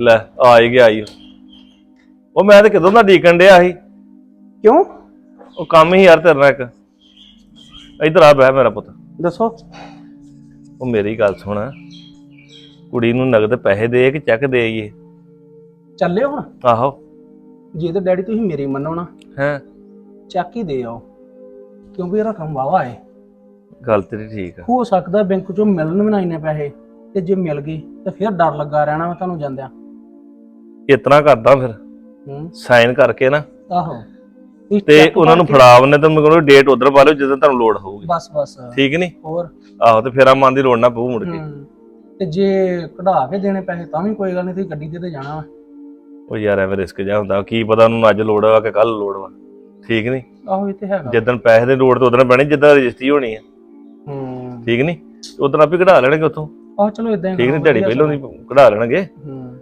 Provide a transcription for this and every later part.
ਲੈ ਆ ਹੀ ਗਿਆ ਈ। ਉਹ ਮੈਂ ਤੇ ਕਿਦੋਂ ਦਾ ਡੀਕਣ ਡਿਆ ਸੀ। ਕਿਉਂ? ਉਹ ਕੰਮ ਹੀ ਯਾਰ ਤੇਰੇ ਨਾਲ ਇੱਕ। ਇੱਧਰ ਆ ਬਹਿ ਮੇਰਾ ਪੁੱਤ। ਦੱਸੋ। ਉਹ ਮੇਰੀ ਗੱਲ ਸੁਣ। ਕੁੜੀ ਨੂੰ ਨਗਦ ਪੈਸੇ ਦੇ ਕਿ ਚੈੱਕ ਦੇ ਆਈਏ। ਚੱਲਿਓ ਹੁਣ। ਆਹੋ। ਜੇ ਤਾਂ ਡੈਡੀ ਤੁਸੀਂ ਮੇਰੀ ਮੰਨੋ ਨਾ ਹੈ। ਚੱਕ ਹੀ ਦੇ ਆਓ। ਕਿਉਂਕਿ ਇਹ ਰਕਮ ਵਾਵਾ ਹੈ ਗੱਲ ਤੇਰੀ ਠੀਕ ਆ। ਹੋ ਸਕਦਾ ਬੈਂਕ ਚੋਂ ਮਿਲਣ ਵੀ ਨਾ ਇੰਨੇ ਪੈਸੇ। ਤੇ ਜੇ ਮਿਲ ਗਏ ਤਾਂ ਫਿਰ ਡਰ ਲੱਗਾ ਰਹਿਣਾ ਵਾ ਤੁਹਾਨੂੰ ਜਾਂਦਿਆਂ। ਇਤਨਾ ਕਰਦਾ ਫਿਰ। ਹੂੰ। ਸਾਈਨ ਕਰਕੇ ਨਾ। ਆਹੋ। ਤੁਸੀਂ ਤੇ check ਉਹਨਾਂ ਨੂੰ ਕੇ- ਫੜਾਵਨੇ ਤਾਂ ਮੈਂ ਕਹਿੰਦਾ ਡੇਟ ਉਧਰ ਪਾ ਲਿਓ ਜਦੋਂ ਤੁਹਾਨੂੰ ਲੋੜ ਹੋਊਗੀ। ਬਸ ਬਸ। ਠੀਕ ਨਹੀਂ ਹੋਰ? ਆਹੋ ਤੇ ਫੇਰਾ ਮਨ ਦੀ ਲੋੜ ਨਾ ਪਊ ਮੁੜ ਕੇ। ਹੂੰ। ਤੇ ਜੇ ਕਢਾ ਕੇ ਦੇਣੇ ਪੈਸੇ ਤਾਂ ਵੀ ਕੋਈ ਗੱਲ ਨਹੀਂ ਤੁਸੀਂ ਗੱਡੀ ਤੇ ਤੇ ਜਾਣਾ ਵਾ। ਉਹ ਯਾਰ ਐਵੇਂ ਰਿਸਕ ਜਾ ਹੁੰਦਾ ਕੀ ਪਤਾ ਉਹਨੂੰ ਅੱਜ ਲੋੜ ਆ ਕਿ ਕੱਲ ਲੋੜ ਵਾ। ਠੀਕ ਨਹੀਂ ਆਹੋ ਇਹ ਤੇ ਹੈਗਾ। ਜਿੱਦਣ ਪੈਸੇ ਦੇ ਲੋੜ ਤੇ ਉਦੋਂ ਬਣੀ ਜਿੱਦਾਂ ਰਜਿਸਟਰੀ ਹੋਣੀ ਆ। ਹੂੰ। ਠੀਕ ਨਹੀਂ ਉਦੋਂ ਆਪੇ ਕਢਾ ਲੈਣਗੇ ਉੱਥੋਂ। ਆਹ ਚਲੋ ਇਦਾਂ ਹੀ ਠੀਕ ਕਰੋ, ਨਹੀਂ ਵਧੀਆ ਪਹਿਲਾਂ ਦੀ ਕਢਾ ਲੈਣਗੇ। ਹੂੰ।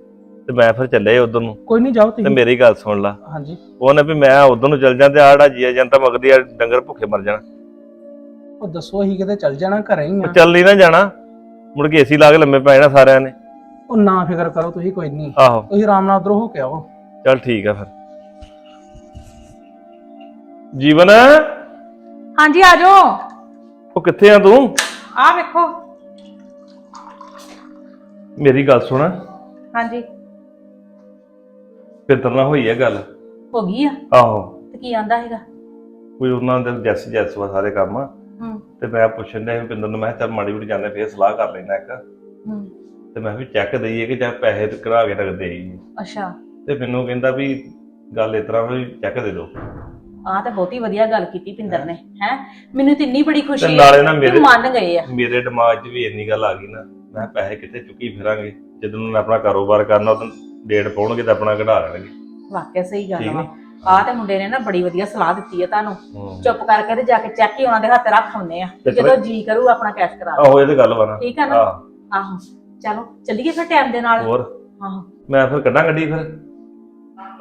ਤੇ ਮੈਂ ਫਿਰ ਚੱਲਿਆ ਉਧਰ ਨੂੰ। ਕੋਈ ਨਹੀਂ ਜਾਓ ਤੇ ਤੁਸੀਂ ਮੇਰੀ ਗੱਲ ਸੁਣ ਲਾ। ਹਾਂਜੀ। ਉਹਨੇ ਵੀ ਮੈਂ ਉਧਰ ਨੂੰ ਚੱਲ ਜਾਂ ਤੇ ਆੜਾ ਜੀਆ ਜਨਤਾ ਮਗਦੀ ਆ ਡੰਗਰ ਭੁੱਖੇ ਮਰ ਜਾਣਾ। ਉਹ ਦੱਸੋ ਅਸੀਂ ਕਿਤੇ ਚੱਲ ਜਾਣਾ ਘਰੇ ਹੀ ਉਹ ਆ ਚੱਲ ਨਹੀਂ ਨਾ ਜਾਣਾ। ਮੁੜ ਕੇ ਏਸੀ ਲਾ ਕੇ ਲੰਮੇ ਪੈ ਜਾਣਾ ਸਾਰਿਆਂ ਨੇ। ਉਹ ਨਾ ਫਿਕਰ ਕਰੋ ਤੁਸੀਂ ਕੋਈ ਨਹੀਂ। ਆਹੋ। ਤੁਸੀਂ ਆਰਾਮ ਨਾਲ ਉਧਰੋਂ ਹੋ ਕੇ ਆਓ। ਚੱਲ ਠੀਕ ਆ ਫਿਰ। ਜੀਵਨ? ਹਾਂਜੀ ਆ ਜਾਓ। ਉਹ ਕਿੱਥੇ ਆ ਤੂੰ? ਆ ਵੇਖੋ। ਮੇਰੀ ਗੱਲ ਸੁਣ। ਹਾਂਜੀ। ਪਿੰਦਰ ਨਾਲ ਹੋਈ ਹੈ ਗੱਲ? ਹੋ ਗਈ ਆ? ਆਹੋ। ਤੇ ਕੀ ਆਂਦਾ ਹੈਗਾ ਕੋਈ ਉਹਨਾਂ ਦੇ ਜੈਸ ਜੈਸ ਵਾ ਸਾਰੇ ਕੰਮ। ਹੂੰ। ਤੇ ਮੈਂ ਪੁੱਛਣ ਡਿਆ ਸੀ ਪਿੰਦਰ ਨੂੰ ਮੈਂ ਕਿਹਾ ਚੱਲ ਮਾੜੀ ਵੀੜੀ ਜਾਂਦੇ ਫੇਰ ਸਲਾਹ ਕਰ ਲੈਣਾ ਇੱਕ। ਹੂੰ। ਤੇ ਮੈਂ ਵੀ ਚੈੱਕ ਦਈਏ ਕਿ ਜਾਂ ਪੈਸੇ ਤੇ ਕਢਾ ਕੇ ਰੱਖ ਦੇਈਏ ਅੱਛਾ। ਤੇ ਮੈਨੂੰ ਕਹਿੰਦਾ ਵੀ ਗੱਲ ਇਸ ਤਰ੍ਹਾਂ ਵੀ ਚੈੱਕ ਦੇ ਦਿਓ। ਆ ਤਾਂ ਬਹੁਤੀ ਵਧੀਆ ਗੱਲ ਕੀਤੀ ਪਿੰਦਰ ਨੇ ਹੈ? ਮੈਨੂੰ ਤੇ ਇੰਨੀ ਬੜੀ ਖੁਸ਼ੀ ਤੇ ਹੈ ਨਾਲੇ ਨਾ ਕਿ ਮੇਰੇ ਮੰਨ ਗਏ ਆ। ਮੇਰੇ ਦਿਮਾਗ 'ਚ ਵੀ ਇੰਨੀ ਗੱਲ ਆ ਗਈ ਨਾ। ਮੈਂ ਕਿਹਾ ਪੈਸੇ ਕਿੱਥੇ ਚੁੱਕੀ ਫਿਰਾਂਗੇ? ਜਦੋਂ ਉਹਨੇ ਆਪਣਾ ਕਾਰੋਬਾਰ ਕਰਨਾ ਉਦੋਂ ਡੇਟ ਪਾਉਣਗੇ ਤਾਂ ਆਪਣਾ ਕਢਾ ਲੈਣਗੇ। ਵਾਕਿਆ ਸਹੀ ਗੱਲ ਵਾ। ਆ ਤੇ ਮੁੰਡੇ ਨੇ ਨਾ ਬੜੀ ਵਧੀਆ ਸਲਾਹ ਦਿੱਤੀ ਹੈ ਤੁਹਾਨੂੰ। ਚੁੱਪ ਕਰਕੇ ਤੇ ਜਾ ਕੇ ਚੈੱਕ ਹੀ ਉਹਨਾਂ ਦੇ ਹੱਥ ਰੱਖ ਆਉਂਦੇ ਆ। ਜਦੋਂ ਜੀ ਕਰੂ ਆਪਣਾ ਕੈਸ਼ ਕਰਾ। ਆਹੋ ਇਹ ਤੇ ਗੱਲ ਵਾ ਨਾ। ਠੀਕ ਆ ਨਾ? ਆਹ ਆਹੋ। ਚਲੋ ਚੱਲੀਏ ਫਿਰ ਟਾਈਮ ਦੇ ਨਾਲ। ਹੋਰ? ਆਹੋ ਮੈਂ ਫਿਰ ਕੱਢਾਂ ਗੱਡੀ ਫਿਰ?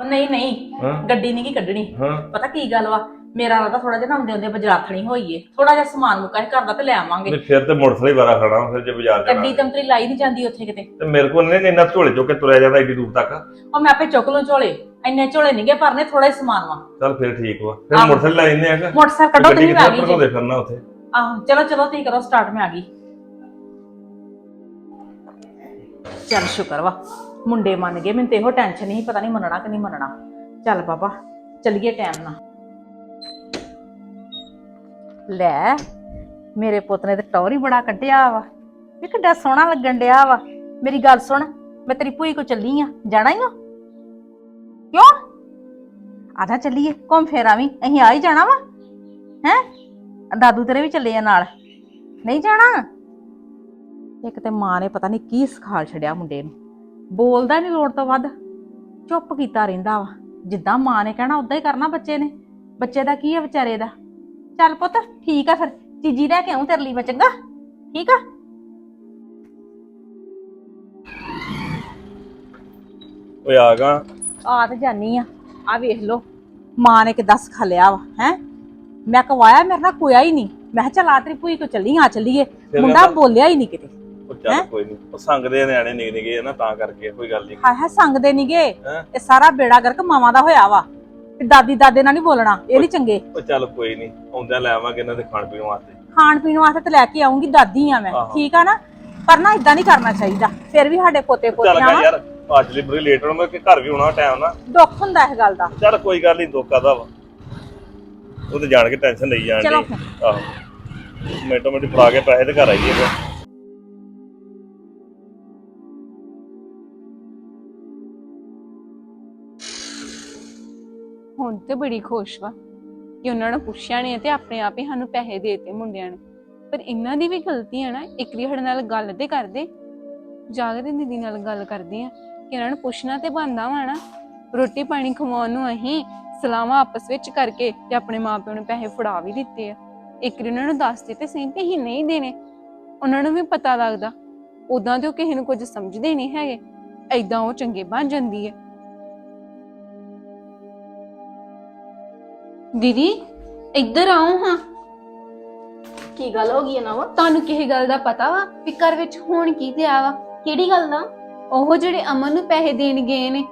ਨਹੀਂ ਨਹੀਂ। ਗੱਡੀ ਨਹੀਂ ਕੀ ਕੱਢਣੀ। ਪਤਾ ਕੀ ਗੱਲ ਵਾ? ਮੇਰਾ ਰਾਦਾ ਥੋੜਾ ਜਿਹਾ ਨਾ ਆਉਂਦੇ ਆਉਂਦੇ ਬਾਜ਼ਾਰ ਖਣੀ ਹੋਈਏ। ਥੋੜਾ ਜਿਹਾ ਸਮਾਨ ਮੁੱਕਾ ਘਰ ਦਾ ਤੇ ਲੈ ਆਵਾਂਗੇ। ਨਹੀਂ ਫਿਰ ਤੇ ਮੋਟਰਸਾਈਕਲ ਹੀ ਵਾਰਾ ਖੜਾ ਫਿਰ ਜੇ ਬਾਜ਼ਾਰ ਜਾਣਾ ਗੱਡੀ ਤੰਤਰੀ ਲਾਈ ਨਹੀਂ ਜਾਂਦੀ ਉੱਥੇ ਕਿਤੇ। ਤੇ ਮੇਰੇ ਕੋਲ ਨਹੀਂ ਇੰਨਾ ਝੋਲੇ ਚੁੱਕ ਕੇ ਤੁਰਿਆ ਜਾਂਦਾ ਏਡੀ ਦੂਰ ਤੱਕ। ਉਹ ਮੈਂ ਆਪੇ ਚੁੱਕ ਲੂੰ ਝੋਲੇ। ਇੰਨੇ ਝੋਲੇ ਨਹੀਂਗੇ ਭਰਨੇ ਥੋੜਾ ਹੀ ਸਮਾਨ ਵਾ। ਚੱਲ ਫਿਰ ਠੀਕ ਵਾ। ਫਿਰ ਆਹੋ। ਮੋਟਰਸਾਈਕਲ ਲੈ ਜੰਨੇ ਆ ਕਿ? ਮੋਟਰਸਾਈਕਲ ਕੱਢੋ ਤੁਸੀਂ ਮੈਂ ਆ? ਗਈ ਜੀ। ਭਰੋਦੇ ਫਿਰਨਾ ਉੱਥੇ। ਆਹੋ ਚਲੋ ਚਲੋ ਤੁਸੀਂ ਕਰੋ ਸਟਾਰਟ ਮੈਂ ਆ ਗਈ। ਚੱਲ ਸ਼ੁਕਰ ਵਾ। ਮੁੰਡੇ ਮੰਨ ਗਏ ਮੈਨੂੰ ਤੇ ਇਹੋ ਟੈਨਸ਼ਨ ਨਹੀਂ ਪਤਾ ਨਹੀਂ ਮੰਨਣਾ ਕਿ ਨਹੀਂ ਮੰਨਣਾ। ਚੱਲ ਬਾਬਾ ਚੱਲੀਏ ਟਾਈਮ ਨਾਲ। ਲੈ, ਮੇਰੇ ਪੁੱਤ ਨੇ ਤੇ ਟੌਰ ਹੀ ਬੜਾ ਕੱਢਿਆ ਵਾ। ਵੀ ਕਿੱਡਾ ਸੋਹਣਾ ਲੱਗਣ ਡਿਆ ਵਾ। ਮੇਰੀ ਗੱਲ ਸੁਣ, ਮੈਂ ਤੇਰੀ ਭੂਈ ਕੋ ਚੱਲੀ ਆ। ਜਾਣਾ ਹੀ ਆ ਕਿਉਂ? ਆਦਾ ਚੱਲੀਏ, ਘੁੰਮ ਫੇਰ ਆਵੀਂ। ਅਸੀਂ ਆ ਹੀ ਜਾਣਾ ਵਾ। ਹੈ? ਦਾਦੂ ਤੇਰੇ ਵੀ ਚੱਲੇ ਆ ਨਾਲ। ਨਹੀਂ ਜਾਣਾ? ਇੱਕ ਤੇ ਮਾਂ ਨੇ ਪਤਾ ਨਹੀਂ ਕੀ ਸਿਖਾਲ ਛੜਿਆ ਮੁੰਡੇ ਨੂੰ। ਬੋਲਦਾ ਨਹੀਂ ਲੋੜ ਤੋਂ ਵੱਧ। ਚੁੱਪ ਕੀਤਾ ਰਹਿੰਦਾ ਵਾ। ਜਿੱਦਾਂ ਮਾਂ ਨੇ ਕਹਿਣਾ ਉਦਾਂ ਹੀ ਕਰਨਾ ਬੱਚੇ ਨੇ। ਬੱਚੇ ਦਾ ਕੀ ਹੈ ਵਿਚਾਰੇ ਦਾ? ਚੱਲ ਪੁੱਤ ਠੀਕ ਆ ਫਿਰ। ਚੀਜੀ ਲੈ ਕੇ ਆਉਂ ਤੇਰੇ ਲਈ ਮੈਂ ਚੰਗਾ। ਠੀਕ ਆ? ਓਏ ਆ ਗਾ। ਆ ਤੇ ਜਾਨੀ ਆ। ਆ ਵੇਖ ਲੋ ਮਾਂ ਨੇ ਕਿਦਾਂ ਸਿਖਾਲਿਆ ਵਾ ਹੈ? ਮੈਂ ਕਵਾਇਆ ਮੇਰੇ ਨਾਲ ਕੋਇਆ ਹੀ ਨਹੀਂ। ਮੈਂ ਕਿਹਾ ਚੱਲ ਆ ਤੇਰੀ ਭੂਈ ਕੋ ਚੱਲੀ ਆ ਚੱਲੀਏ। ਮੁੰਡਾ ਬੋਲਿਆ ਹੀ ਨਹੀਂ ਕਿਤੇ ਉਹ ਚੱਲ ਕੋਈ ਨਹੀਂ। ਉਹ ਸੰਗਦੇ ਨਿਆਣੇ ਨਿਕ ਨਿਕੇ ਆ ਨਾ ਤਾਂ ਕਰਕੇ ਕੋਈ ਗੱਲ ਨਹੀਂ। ਹਾਏ ਹਾਏ ਸੰਗਦੇ ਨਹੀਂਗੇ ਹੈਂ? ਇਹ ਸਾਰਾ ਬੇੜਾ ਗਰਕ ਮਾਵਾਂ ਦਾ ਹੋਇਆ ਵਾ। ਤੇ ਦਾਦੀ ਦਾਦੇ ਨਾਲ ਨਹੀਂ ਬੋਲਣਾ ਇਹ ਨਹੀਂ ਚੰਗੇ। ਉਹ ਚੱਲ ਕੋਈ ਨਹੀਂ ਆਉਂਦਿਆਂ ਲੈ ਆਵਾਂਗੇ ਇਹਨਾਂ ਦੇ ਖਾਣ ਪੀਣ ਵਾਸਤੇ। ਖਾਣ ਪੀਣ ਵਾਸਤੇ ਤੇ ਲੈ ਕੇ ਆਉਂਗੀ ਦਾਦੀ ਆ ਮੈਂ ਆਹੋ। ਠੀਕ ਆ ਨਾ? ਪਰ ਨਾ ਇਦਾਂ ਨਹੀਂ ਕਰਨਾ ਚਾਹੀਦਾ ਫਿਰ ਵੀ ਸਾਡੇ ਪੋਤੇ ਚੱਲ ਪੋਤੀਆਂ ਵਾ। ਯਾਰ ਅੱਜ ਲਈ ਬੜੀ ਲੇਟ ਹੋਣਾ ਕਿ ਘਰ ਵੀ ਹੋਣਾ ਟਾਈਮ ਨਾ। ਦੁੱਖ ਹੁੰਦਾ ਇਸ ਗੱਲ ਦਾ। ਚੱਲ ਕੋਈ ਗੱਲ ਨਹੀਂ ਦੁੱਖ ਆਦਾ ਵਾ। ਉਹ ਤੇ ਜਾਣ ਕੇ ਟੈਨਸ਼ਨ ਲਈ ਜਾਣ ਚਲੋ ਦੀ ਆਹੋ। ਮਿੰਟੋ ਮਿੰਟ ਫੜਾ ਕੇ ਪੈਸੇ ਤੇ ਘਰ ਆਈਏ ਫਿਰ। ਤੇ ਬੜੀ ਖੁਸ਼ ਵਾ ਕਿ ਉਹਨਾਂ ਨੇ ਪੁੱਛਿਆ ਨਹੀਂ ਤੇ ਆਪਣੇ ਆਪ ਹੀ ਸਾਨੂੰ ਪੈਸੇ ਦੇਤੇ ਮੁੰਡਿਆਂ ਨੇ। ਪਰ ਇਹਨਾਂ ਦੀ ਵੀ ਗਲਤੀ ਹੈ ਨਾ, ਇੱਕ ਵਾਰੀ ਸਾਡੇ ਨਾਲ ਗੱਲ ਤੇ ਕਰਦੇ, ਜਾਗਦੇ ਦੀਦੀ ਨਾਲ ਗੱਲ ਕਰਦੇ ਆ ਕਿ ਇਹਨਾਂ ਨੂੰ ਪੁੱਛਣਾ ਤੇ ਬੰਦਾ ਵਾ ਨਾ। ਰੋਟੀ ਪਾਣੀ ਖਵਾਉਣ ਨੂੰ ਅਸੀਂ ਸਲਾਮਾਂ ਆਪਸ ਵਿੱਚ ਕਰਕੇ ਤੇ ਆਪਣੇ ਮਾਪਿਆਂ ਨੂੰ ਪੈਸੇ ਫੜਾ ਵੀ ਦਿੱਤੇ ਆ। ਇੱਕ ਵਾਰੀ ਉਹਨਾਂ ਨੂੰ ਦੱਸ ਦਿੱਤੇ ਸਹੀ ਕਿ ਅਸੀਂ ਨਹੀਂ ਦੇਣੇ। ਉਹਨਾਂ ਨੂੰ ਵੀ ਪਤਾ ਲੱਗਦਾ। ਉਦਾਂ ਤੇ ਉਹ ਕਿਸੇ ਨੂੰ ਕੁਝ ਸਮਝਦੇ ਨਹੀਂ ਹੈਗੇ। ਐਦਾਂ ਉਹ ਚੰਗੇ ਬਣ ਜਾਂਦੀ ਹੈ ਦੀਦੀ ਇੱਧਰ ਆਓ ਹਾਂ। ਕੀ ਗੱਲ ਹੋ ਗਈ ਹੈ ਨਾ ਵਾ ਤੁਹਾਨੂੰ ਕਿਸੇ ਗੱਲ ਦਾ ਪਤਾ ਵਾ ਵੀ ਘਰ ਵਿੱਚ ਹੋਣ ਕੀ ਤੇ ਆ ਵਾ? ਕਿਹੜੀ ਗੱਲ ਦਾ? ਉਹ ਜਿਹੜੇ ਅਮਨ ਨੂੰ ਪੈਸੇ ਦੇਣ ਗਏ ਨੇ।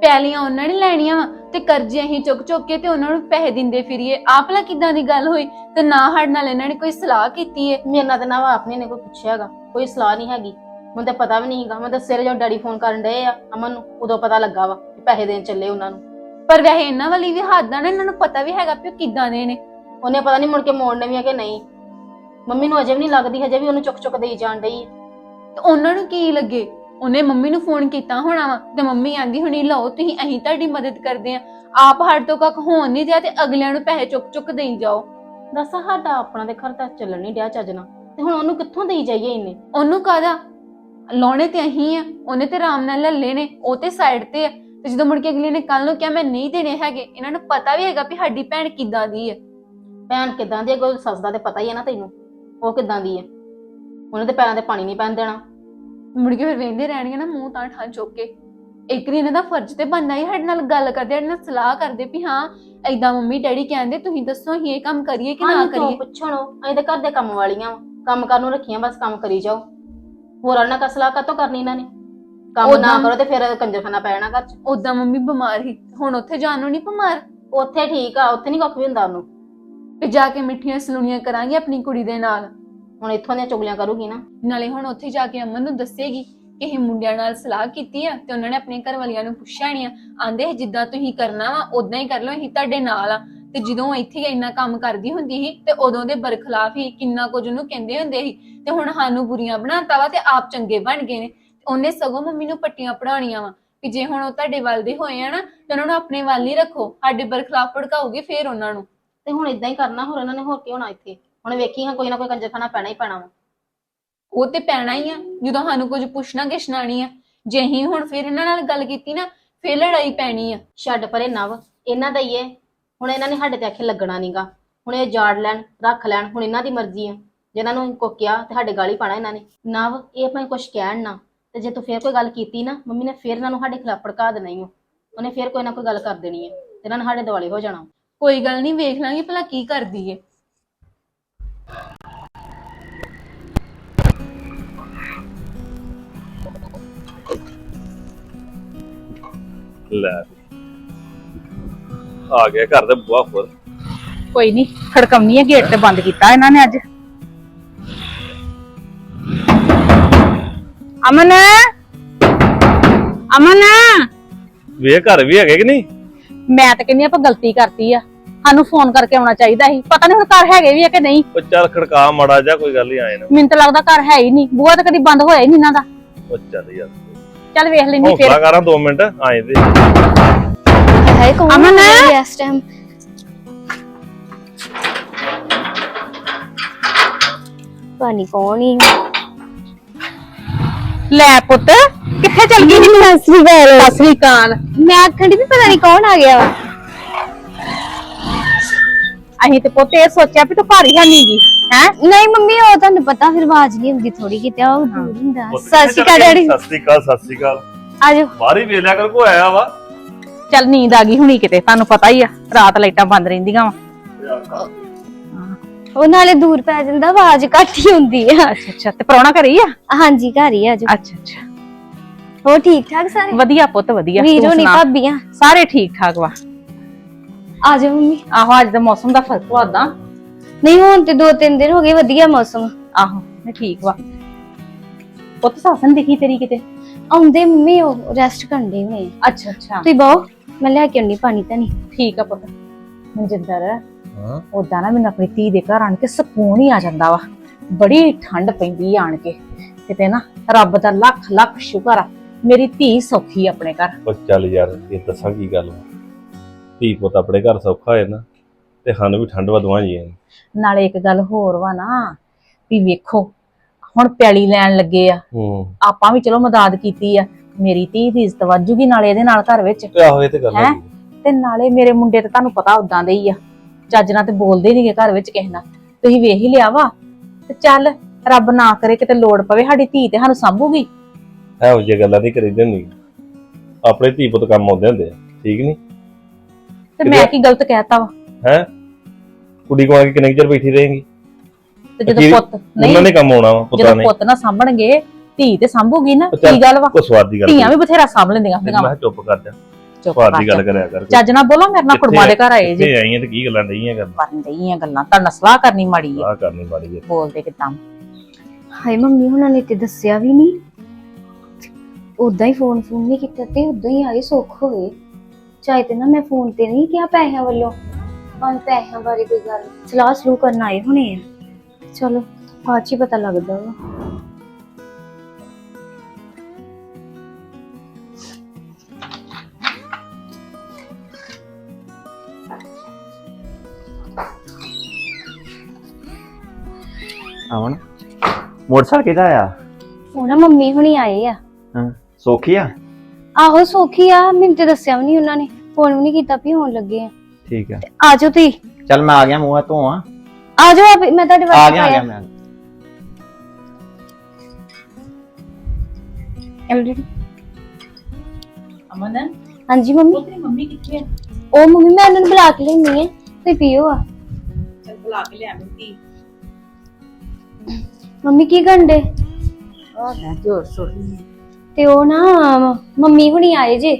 ਪੈਲੀਆਂ ਉਹਨਾਂ ਨੇ ਲੈਣੀਆਂ ਵਾ ਤੇ ਕਰਜ਼ੇ ਅਸੀਂ ਚੁੱਕ ਚੁੱਕ ਕੇ ਤੇ ਉਹਨਾਂ ਨੂੰ ਪੈਸੇ ਦਿੰਦੇ ਫਿਰੀਏ। ਆਪ ਲਾ ਕਿਦਾਂ ਦੀ ਗੱਲ ਹੋਈ ਤੇ ਨਾ ਸਾਡੇ ਨਾਲ ਇਹਨਾਂ ਨੇ ਕੋਈ ਸਲਾਹ ਕੀਤੀ ਏ? ਮੇਰੇ ਨਾਲ ਤਾਂ ਨਾ ਆਪਨੇ ਨੇ ਕੋਈ ਪੁੱਛਿਆ ਹੈਗਾ। ਕੋਈ ਸਲਾਹ ਨਹੀਂ ਹੈਗੀ। ਮੈਨੂੰ ਤਾਂ ਪਤਾ ਵੀ ਨਹੀਂ ਹੈਗਾ ਮੈਂ ਤਾਂ ਸਿਰ ਜਦੋਂ ਡੈਡੀ ਫੋਨ ਕਰਨ ਡਏ ਆ ਅਮਨ ਨੂੰ ਉਦੋਂ ਪਤਾ ਲੱਗਾ ਵਾ ਕਿ ਪੈਸੇ ਦੇਣ ਚੱਲੇ ਉਹਨਾਂ ਨੂੰ। ਪਰ ਵੈਸੇ ਇਹਨਾਂ ਵਾਲੀ ਵੀ ਹੱਦ ਆ ਨਾ ਇਹਨਾਂ ਨੂੰ ਪਤਾ ਵੀ ਹੈਗਾ ਉਹ ਕਿਦਾਂ ਦੇ ਨੇ। ਉਹਨੇ ਪਤਾ ਨਹੀਂ ਮੁੜ ਕੇ ਮੋੜਨੇ ਵੀ ਆ ਕਿ ਨਹੀਂ। ਮੰਮੀ ਨੂੰ ਅਜੇ ਵੀ ਨਹੀਂ ਲੱਗਦੀ ਹਜੇ ਵੀ ਉਹਨੂੰ ਚੁੱਕ ਚੁੱਕ ਦੇਈ ਜਾਣ ਡਈ ਹੈ। ਤੇ ਉਹਨਾਂ ਨੂੰ ਕੀ ਲੱਗੇ? ਉਹਨੇ ਮੰਮੀ ਨੂੰ ਫੋਨ ਕੀਤਾ ਹੋਣਾ ਵਾ ਤੇ ਮੰਮੀ ਆਂਦੀ ਹੁਣੀ ਲਓ ਤੁਸੀਂ ਅਸੀਂ ਤੁਹਾਡੀ ਮਦਦ ਕਰਦੇ ਆ। ਆਪ ਹੱਡ ਤੋਂ ਕੱਖ ਹੋਣ ਨਹੀਂ ਦਿਆ ਤੇ ਅਗਲਿਆਂ ਨੂੰ ਪੈਸੇ ਚੁੱਕ ਚੁੱਕ ਦੇਈ ਜਾਓ। ਦੱਸ ਸਾਡਾ ਆਪਣਾ ਦੇ ਖਰਚਾ ਚੱਲਣ ਨਹੀਂ ਡਿਆ ਚੱਜ ਨਾਲ। ਤੇ ਹੁਣ ਉਹਨੂੰ ਕਿੱਥੋਂ ਦੇਈ ਜਾਈਏ ਇੰਨੇ? ਉਹਨੂੰ ਕਾਹਦਾ? ਲਾਉਣੇ ਤੇ ਅਹੀਂ ਆ ਉਹਨੇ ਤੇ ਆਰਾਮ ਨਾਲ ਲੱਲੇ ਨੇ ਉਹ ਤੇ ਸਾਈਡ ਤੇ ਆ। ਤੇ ਜਦੋਂ ਮੁੜ ਕੇ ਅਗਲੇ ਨੇ ਕੱਲ ਨੂੰ ਕਿਹਾ ਮੈਂ ਨਹੀਂ ਦੇਣੇ ਹੈਗੇ ਇਹਨਾਂ ਨੂੰ ਪਤਾ ਵੀ ਹੈਗਾ ਵੀ ਸਾਡੀ ਭੈਣ ਕਿੱਦਾਂ ਦੀ ਹੈ। ਭੈਣ ਕਿਦਾਂ ਦੀ ਹੈ ਕੋਈ ਸੱਸ ਦਾ ਤੇ ਪਤਾ ਹੀ ਹੈ ਨਾ ਤੈਨੂੰ ਉਹ ਕਿਦਾਂ ਦੀ ਹੈ। ਉਹਨੇ ਤੇ ਪੈਰਾਂ ਤੇ ਪਾਣੀ ਨਹੀਂ ਪੈਣ ਦੇਣਾ। ਮੁੜ ਕੇ ਫਿਰ ਵੇਂਦੇ ਰਹਿਣਗੇ ਨਾ ਮੂੰਹ ਤਾਂ ਠਾਂ ਚੁੱਕ ਕੇ। ਇੱਕ ਦਿਨ ਇਹਦਾ ਫਰਜ਼ ਤੇ ਬਣਦਾ ਹੀ ਸਾਡੇ ਨਾਲ ਗੱਲ ਕਰਦੇ ਸਾਡੇ ਨਾਲ ਸਲਾਹ ਕਰਦੇ ਵੀ ਹਾਂ ਐਦਾਂ ਮੰਮੀ ਡੈਡੀ ਕਹਿੰਦੇ ਤੁਸੀਂ ਦੱਸੋ ਅਸੀਂ ਇਹ ਕੰਮ ਕਰੀਏ ਕਿ ਨਾ ਕਰੀਏ? ਪੁੱਛਣੋ ਅਸੀਂ ਤਾਂ ਘਰ ਦੇ ਕੰਮ ਵਾਲੀਆਂ ਵਾਂ। ਕੰਮ ਕਰਨ ਨੂੰ ਰੱਖੀਆਂ ਬਸ ਕੰਮ ਕਰੀ ਜਾਓ। ਹੋਰ ਨਾ ਕਸਲਾ ਕਾਤੋਂ ਕਰਨੀ ਇਹਨਾਂ ਨੇ? ਕੰਮ ਨਾ ਉੱਦਾਂ- ਕਰੋ ਤੇ ਫਿਰ ਕੰਜਰਖਾਨਾ ਪੈ ਜਾਣਾ ਘਰ ਚ। ਉਦਾਂ ਮੰਮੀ ਬਿਮਾਰ ਸੀ ਹੁਣ ਉੱਥੇ ਜਾਣ ਨੂੰ ਨਹੀਂ ਬਿਮਾਰ? ਉੱਥੇ ਠੀਕ ਆ ਉੱਥੇ ਨਹੀਂ ਕੁੱਖ ਵੀ ਹੁੰਦਾ ਉਹਨੂੰ। ਤੇ ਜਾ ਕੇ ਮਿੱਠੀਆਂ ਸਲੂਣੀਆਂ ਕਰਾਂਗੇ ਆਪਣੀ ਕੁੜੀ ਦੇ ਨਾਲ। ਹੁਣ ਇੱਥੋਂ ਦੀਆਂ ਚੁਗਲੀਆਂ ਕਰੂਗੀ ਨਾ। ਨਾਲੇ ਹੁਣ ਉੱਥੇ ਜਾ ਕੇ ਅਮਨ ਨੂੰ ਦੱਸੇਗੀ ਕਿ ਇਹ ਮੁੰਡਿਆਂ ਨਾਲ ਸਲਾਹ ਕੀਤੀ ਆ ਤੇ ਉਹਨਾਂ ਨੇ ਆਪਣੇ ਘਰ ਵਾਲਿਆਂ ਨੂੰ ਪੁੱਛਿਆ ਨਹੀਂ ਆ। ਆਂਦੇ ਜਿੱਦਾਂ ਤੁਸੀਂ ਕਰਨਾ ਵਾ ਉਦਾਂ ਹੀ ਕਰ ਲਓ ਅਸੀਂ ਤੁਹਾਡੇ ਨਾਲ ਆ। ਤੇ ਜਦੋਂ ਇੱਥੇ ਇੰਨਾ ਕੰਮ ਕਰਦੀ ਹੁੰਦੀ ਸੀ ਤੇ ਉਦੋਂ ਦੇ ਬਰਖਲਾਫ ਹੀ ਕਿੰਨਾ ਕੁਝ ਉਹਨੂੰ ਕਹਿੰਦੇ ਹੁੰਦੇ ਸੀ। ਤੇ ਹੁਣ ਸਾਨੂੰ ਬੁਰੀਆਂ ਬਣਾਤਾ ਵਾ ਤੇ ਆਪ ਚੰਗੇ ਬਣ ਗਏ ਨੇ। ਉਹਨੇ ਸਗੋਂ ਮੰਮੀ ਨੂੰ ਪੱਟੀਆਂ ਪੜਾਉਣੀਆਂ ਵਾ ਕਿ ਜੇ ਹੁਣ ਉਹ ਤੁਹਾਡੇ ਵੱਲ ਦੇ ਹੋਏ ਆ ਨਾ ਤੇ ਉਹਨਾਂ ਨੂੰ ਆਪਣੇ ਵੱਲ ਹੀ ਰੱਖੋ। ਸਾਡੇ ਬਰਖਲਾਫ ਭੜਕਾਓਗੇ ਫੇਰ ਉਹਨਾਂ ਨੂੰ। ਤੇ ਹੁਣ ਇਦਾਂ ਹੀ ਕਰਨਾ ਹੋਰ ਇਹਨਾਂ ਨੇ ਹੋਰ ਕੀ ਹੋਣਾ ਇੱਥੇ? ਹੁਣ ਵੇਖੀ ਹਾਂ ਕੋਈ ਨਾ ਕੋਈ ਕੰਜਰਖਾਨਾ ਪੈਣਾ ਹੀ ਪੈਣਾ ਵਾ। ਉਹ ਤੇ ਪੈਣਾ ਹੀ ਆ ਜਦੋਂ ਸਾਨੂੰ ਕੁਝ ਪੁੱਛਣਾ ਗਿਛਣਾ ਨਹੀਂ ਆ। ਜੇ ਅਸੀਂ ਹੁਣ ਫਿਰ ਇਹਨਾਂ ਨਾਲ ਗੱਲ ਕੀਤੀ ਨਾ ਫੇਰ ਲੜਾਈ ਪੈਣੀ ਆ। ਛੱਡ ਪਰੇ ਨਵ ਇਹਨਾਂ ਦਾ ਹੀ ਏ। ਹੁਣ ਇਹਨਾਂ ਨੇ ਸਾਡੇ ਤੇ ਆਖੇ ਲੱਗਣਾ ਨਹੀਂਗਾ ਹੁਣ ਇਹ ਜਾੜ ਲੈਣ ਰੱਖ ਲੈਣ ਹੁਣ ਇਹਨਾਂ ਦੀ ਮਰਜ਼ੀ ਆ। ਜੇ ਇਹਨਾਂ ਨੂੰ ਕੋ ਕਿਹਾ ਤੇ ਸਾਡੇ ਗਾਲੀ ਪਾਣਾ ਇਹਨਾਂ ਨੇ। ਨਵ ਇਹ ਭਾਵੇਂ ਕੁਝ ਕਹਿਣ ਨਾ। ਤੇ ਜੇ ਤੂੰ ਫੇਰ ਕੋਈ ਗੱਲ ਕੀਤੀ ਨਾ ਮੰਮੀ ਨੇ ਫੇਰ ਇਹਨਾਂ ਨੂੰ ਸਾਡੇ ਖਿਲਾਫ ਭੜਕਾ ਦੇਣਾ ਹੀ ਉਹਨੇ ਫੇਰ ਕੋਈ ਨਾ ਕੋਈ ਗੱਲ ਕਰ ਦੇਣੀ ਹੈ ਤੇ ਇਹਨਾਂ ਨੇ ਸਾਡੇ ਦਿਵਾਲੇ ਹੋ ਜਾਣਾ। ਕੋਈ ਗੱਲ ਨਹੀਂ ਵੇਖ ਲਾਂਗੇ ਭਲਾ ਕੀ ਕਰਦੀ ਏ। ਲੈ। ਆ ਗਿਆ ਘਰ ਦੇ ਬੁਆ ਖੋਲ। ਕੋਈ ਨਹੀਂ ਖੜਕਮਨੀ ਹੈ ਗੇਟ ਤੇ ਬੰਦ ਕੀਤਾ ਇਹਨਾਂ ਨੇ ਅੱਜ। ਅਮਨ? ਅਮਨ? ਵੇ ਘਰ ਵੀ ਹੈਗੇ ਕਿ ਨਹੀਂ? ਮੈਂ ਤਾਂ ਕਹਿੰਦੀ ਆਪਾਂ ਗਲਤੀ ਕਰਤੀ ਆ। ਸਾਨੂੰ ਫੋਨ ਕਰਕੇ ਆਉਣਾ ਚਾਹੀਦਾ ਸੀ। ਪਤਾ ਨਹੀਂ ਹੁਣ ਘਰ ਹੈਗੇ ਵੀ ਆ ਕਿ ਨਹੀਂ। ਉਹ ਚੱਲ ਖੜਕਾ ਮਾੜਾ ਜਾ ਕੋਈ ਗੱਲ ਨਹੀਂ ਆਏ ਨਾ। ਮੈਨੂੰ ਤਾਂ ਲੱਗਦਾ ਘਰ ਹੈ ਹੀ ਨਹੀਂ। ਬੂਹਾ ਤਾਂ ਕਦੀ ਬੰਦ ਹੋਇਆ ਹੀ ਨਹੀਂ ਇਹਨਾਂ ਦਾ। ਉਹ ਚੱਲ ਯਾਰ। ਚੱਲ ਵੇਖ ਲੈਂਦੀ ਫਿਰ। ਹੌਸਲਾ ਕਰਾਂ 2 ਮਿੰਟ ਆਏ ਤੇ। ਹੈ ਕੌਣ ਅਮਨ? ਹੈ ਇਸ ਟਾਈਮ ਪਾਣੀ ਕੌਣ ਹੀ ਲੈ ਪੁੱਤ ਕਿੱਥੇ ਚਲ ਗਈ ਸਤਿ ਸ੍ਰੀ ਅਕਾਲ। ਸਤਿ ਸ੍ਰੀ ਅਕਾਲ। ਮੈਂ ਆਖਣ ਦੀ ਵੀ ਪਤਾ ਨਹੀਂ ਕੌਣ ਆ ਗਿਆ ਵਾ। ਅਸੀਂ ਤੇ ਪੁੱਤ ਇਹ ਸੋਚਿਆ ਵੀ ਤੂੰ ਘਰ ਹੀ ਨਹੀਂ ਗਈ ਹੈ? ਨਹੀਂ ਮੰਮੀ ਉਹ ਤੁਹਾਨੂੰ ਪਤਾ ਫਿਰ ਆਵਾਜ਼ ਨਹੀਂ ਹੁੰਦੀ ਥੋੜੀ ਕਿਤੇ ਉਹ ਦੂਰ ਹੁੰਦਾ। ਪੁੱਤ ਸਤਿ ਸ੍ਰੀ ਅਕਾਲ ਡੈਡੀ। ਸਤਿ ਸ੍ਰੀ ਅਕਾਲ ਸਤਿ ਸ੍ਰੀ ਅਕਾਲ। ਆਜੋ। ਬਾਹਰ ਹੀ ਵੇਲਿਆ ਕਰ ਕੋ ਆਇਆ ਵਾ। ਚੱਲ ਨੀਂਦ ਆ ਗਈ ਹੁਣੀ ਕਿਤੇ ਤੁਹਾਨੂੰ ਪਤਾ ਹੀ ਆ ਰਾਤ ਲਾਈਟਾਂ ਬੰਦ ਰਹਿੰਦੀਆਂ ਵਾ। ਉਹ ਨਾਲੇ ਦੂਰ ਪੈ ਜਾਂਦਾ ਆਵਾਜ਼ ਘੱਟ ਹੀ ਹੁੰਦੀ ਆ। ਅੱਛਾ ਅੱਛਾ ਤੇ ਪ੍ਰਾਹੁਣਾ ਘਰੇ ਹੀ ਆ? ਹਾਂਜੀ ਘਰ ਹੀ ਆਜੋ ਅੱਛਾ ਅੱਛਾ। ਹੋਰ ਠੀਕ ਠਾਕ ਸਾਰੇ? ਵਧੀਆ ਪੁੱਤ ਵਧੀਆ। ਵੀਰ ਹੋਣੀ? ਭਾਬੀਆਂ? ਸਾਰੇ ਠੀਕ ਠਾਕ ਵਾ। ਆਜੋ ਮੰਮੀ। ਆਹੋ ਅੱਜ ਦਾ ਮੌਸਮ ਦਾ ਫ਼ਰਕ ਵਾਦਾ ਨਹੀਂ ਹੁਣ ਤੇ ਦੋ ਤਿੰਨ ਦਿਨ ਹੋ ਗਏ ਵਧੀਆ ਮੌਸਮ। ਆਹੋ ਠੀਕ ਵਾ। ਪੁੱਤ ਸਾਸਨ ਦਿਖੀ ਤੇਰੀ ਕਿਤੇ? ਆਉਂਦੇ ਮੰਮੀ ਉਹ ਰੈਸਟ ਕਰਦੇ ਹੋਏ ਆ। ਅੱਛਾ ਅੱਛਾ। ਤੁਸੀਂ ਬਹੁ ਮੈਂ ਲੈ ਕੇ ਆਉਣੀ ਪਾਣੀ ਤਾਂ ਨਹੀਂ ਠੀਕ ਆ ਪੁੱਤ। ਮਨਜਿੰਦਰ ਉਦਾਂ ਨਾ ਮੈਨੂੰ ਆਪਣੀ ਧੀ ਦੇ ਘਰ ਆਣ ਕੇ ਸਕੂਨ ਹੀ ਆ ਜਾਂਦਾ ਵਾ। ਬੜੀ ਠੰਡ ਪੈਂਦੀ ਆ ਆਣ ਕੇ। ਕਿਤੇ ਨਾ ਰੱਬ ਦਾ ਲੱਖ ਲੱਖ ਸ਼ੁਕਰ ਆ। ਮੇਰੀ ਧੀ ਸੌਖੀ ਆ ਆਪਣੇ ਘਰ। ਉਹ ਚੱਲ ਯਾਰ ਇਹ ਦੱਸਾਂ ਕੀ ਗੱਲ ਵਾ। ਧੀ ਪੁੱਤ ਆਪਣੇ ਘਰ ਸੌਖਾ ਹੋਏ ਨਾ ਤੇ ਸਾਨੂੰ ਵੀ ਠੰਡ ਵਧਵਾ ਜੀ ਨਾਲੇ ਇੱਕ ਗੱਲ ਹੋਰ ਵਾ ਨਾ ਵੀ ਵੇਖੋ ਹੁਣ ਪੈਲੀ ਲੈਣ ਲੱਗੇ ਆ। ਹੂੰ। ਆਪਾਂ ਵੀ ਚਲੋ ਮਦਦ ਕੀਤੀ ਆ। ਮੇਰੀ ਧੀ ਦੀ ਇੱਜ਼ਤ ਵੱਜੂਗੀ ਨਾਲੇ ਇਹਦੇ ਨਾਲ ਘਰ ਵਿੱਚ। ਤੇ ਆਹੋ ਇਹ ਤੇ ਗੱਲ ਹੈਂ? ਹੈ ਤੇ ਨਾਲੇ ਮੇਰੇ ਮੁੰਡੇ ਤੇ ਤੁਹਾਨੂੰ ਪਤਾ ਉਦਾਂ ਦੇ ਹੀ ਆ। ਚੱਜ ਨਾਲ ਤੇ ਬੋਲਦੇ ਨਹੀਂਗੇ ਘਰ ਵਿੱਚ ਕਿਸੇ ਨਾਲ। ਤੁਸੀਂ ਵੇਖ ਹੀ ਲਿਆ ਵਾ। ਤੇ ਚੱਲ ਰੱਬ ਨਾ ਕਰੇ ਕਿਤੇ ਲੋੜ ਪਵੇ ਸਾਡੀ ਧੀ ਤੇ ਸਾਨੂੰ ਸਾਂਭੂਗੀ। ਇਹੋ ਜਿਹੀ ਗੱਲਾਂ ਨਹੀਂ ਕਰੀਦੀ ਹੁੰਦੀ। ਆਪਣੇ ਧੀ ਪੁੱਤ ਕੰਮ ਆਉਂਦੇ ਹੁੰਦੇ ਆ ਠੀਕ ਨਹੀਂ ਤੇ ਮੈਂ ਕੀ ਗਲਤ ਕਹਿਤਾ ਵਾ? ਹੈ? ਕੁੜੀ ਕੋਲ ਆ ਕੇ ਕਿੰਨੇ ਕੁ ਚਿਰ ਬੈਠੀ ਰਹੇਗੀ? ਤੇ ਜਦੋਂ ਪੁੱਤ ਉਹਨਾਂ ਨਹੀਂ ਨੇ ਕੰਮ ਆਉਣਾ ਵਾ ਪੁੱਤਾਂ ਜਦੋਂ ਨੇ ਪੁੱਤ ਨਾ ਸਾਂਭਣਗੇ ਧੀ ਤੇ ਸੰਭੂਗੀ ਨਾ ਉਹ ਚੱਲ- ਕੀ ਗੱਲ ਵਾ? ਕੋ ਸਵਾਦ ਦੀ ਗੱਲ ਧੀਆਂ ਵੀ ਬਥੇਰਾ ਸਾਂਭ ਲੈਂਦੀਆਂ ਮੈਂ ਹੁੰਦੀਆਂ ਕਿਹਾ ਚੁੱਪ ਕਰ ਜਾ। ਚੁੱਪ ਸਵਾਦ ਦੀ ਕਰ ਗੱਲ ਜਾ। ਕਰਿਆ ਕਰ। ਚੱਜ ਨਾਲ ਬੋਲੋ ਮੇਰੇ ਨਾਲ ਕੁੜਮਾ ਦੇ ਘਰ ਆਏ ਜੀ। ਕਿੱਥੇ ਆਈਆਂ ਤੇ ਕੀ ਗੱਲਾਂ ਡਈਆਂ ਕਰਨ? ਕਰਨ ਡਈਆਂ ਗੱਲਾਂ ਤੁਹਾਡੇ ਨਾਲ ਸਲਾਹ ਕਰਨੀ ਮਾੜੀ ਆ। ਆ ਕਰਨੀ ਬਾੜੀ ਹੈ ਬੋਲਦੇ ਕਿਦਾਂ? ਹਾਏ ਮੰਮੀ ਹੁਣਾਂ ਨੇ ਤੇ ਦੱਸਿਆ ਵੀ ਨਹੀਂ। ਉਦਾਂ ਹੀ ਫੋਨ ਫੋਨ ਨਹੀਂ ਕੀਤਾ ਤੇ ਉਦਾਂ ਹੀ ਆਏ ਸੁੱਖ ਹੋਏ। ਚਾਹੇ ਤੇ ਨਾ ਮੈਂ ਫੋਨ ਤੇ ਨਹੀਂ ਕਿਹਾ ਪੈਸਿਆਂ ਵੱਲੋਂ। ਹਾਂ ਪੈਸਿਆਂ ਬਾਰੇ ਕੋਈ ਗੱਲ ਸਲਾਹ ਸਲੂਹ ਕਰਨ ਆਏ ਹੋਣੇ ਆ। ਚਲੋ ਬਾਅਦ ਚ ਹੀ ਪਤਾ ਲੱਗਦਾ ਵਾ। ਮੋਟਰਸਾਈਕਲ ਕਿਹਦਾ ਆ ਉਹ ਨਾ ਮੰਮੀ ਹੁਣੀ ਆਏ ਆ। ਹਾਂ ਸੋਖੀ ਆ? ਆਹੋ ਸੌਖੀ ਆ ਮੈਨੂੰ ਤੇ ਦੱਸਿਆ ਵੀ ਨਹੀਂ ਉਹਨਾਂ ਨੇ। ਫੋਨ ਵੀ ਨਹੀਂ ਕੀਤਾ ਵੀ ਹੋਣ ਲੱਗੇ ਆ। ਠੀਕ ਆ। ਆ ਜਾਓ ਤੁਸੀਂ। ਚੱਲ ਮੈਂ ਆ ਗਿਆ ਮੂੰਹ ਤੋਂ ਆ। ਆ ਜਾਓ ਆਪ- ਮੈਂ ਤੁਹਾਡੇ ਆ ਵਾਸਤੇ ਗਿਆ ਆ ਗਿਆ ਮੈਂ। already। ਅਮਨ? ਹਾਂਜੀ ਮੰਮੀ? ਤੇਰੀ ਮੰਮੀ ਕਿੱਥੇ ਆ? ਉਹ ਮੰਮੀ ਮੈਂ ਉਹਨਾਂ ਨੂੰ ਬੁਲਾ ਕੇ ਲੈਣੀ ਹੈ ਤੇ ਪੀਓ ਆ। ਚੱਲ ਬੁਲਾ ਕੇ ਲਿਆ ਮਿੰਤੀ ਮੰਮੀ ਕੀ ਗੰਡੇ ਉਹ ਮੈਂ ਜੋਰ ਸੁਣ ਤੇ ਉਹ ਨਾ ਮੰਮੀ ਹੁਣੀ ਆਏ ਜੇ।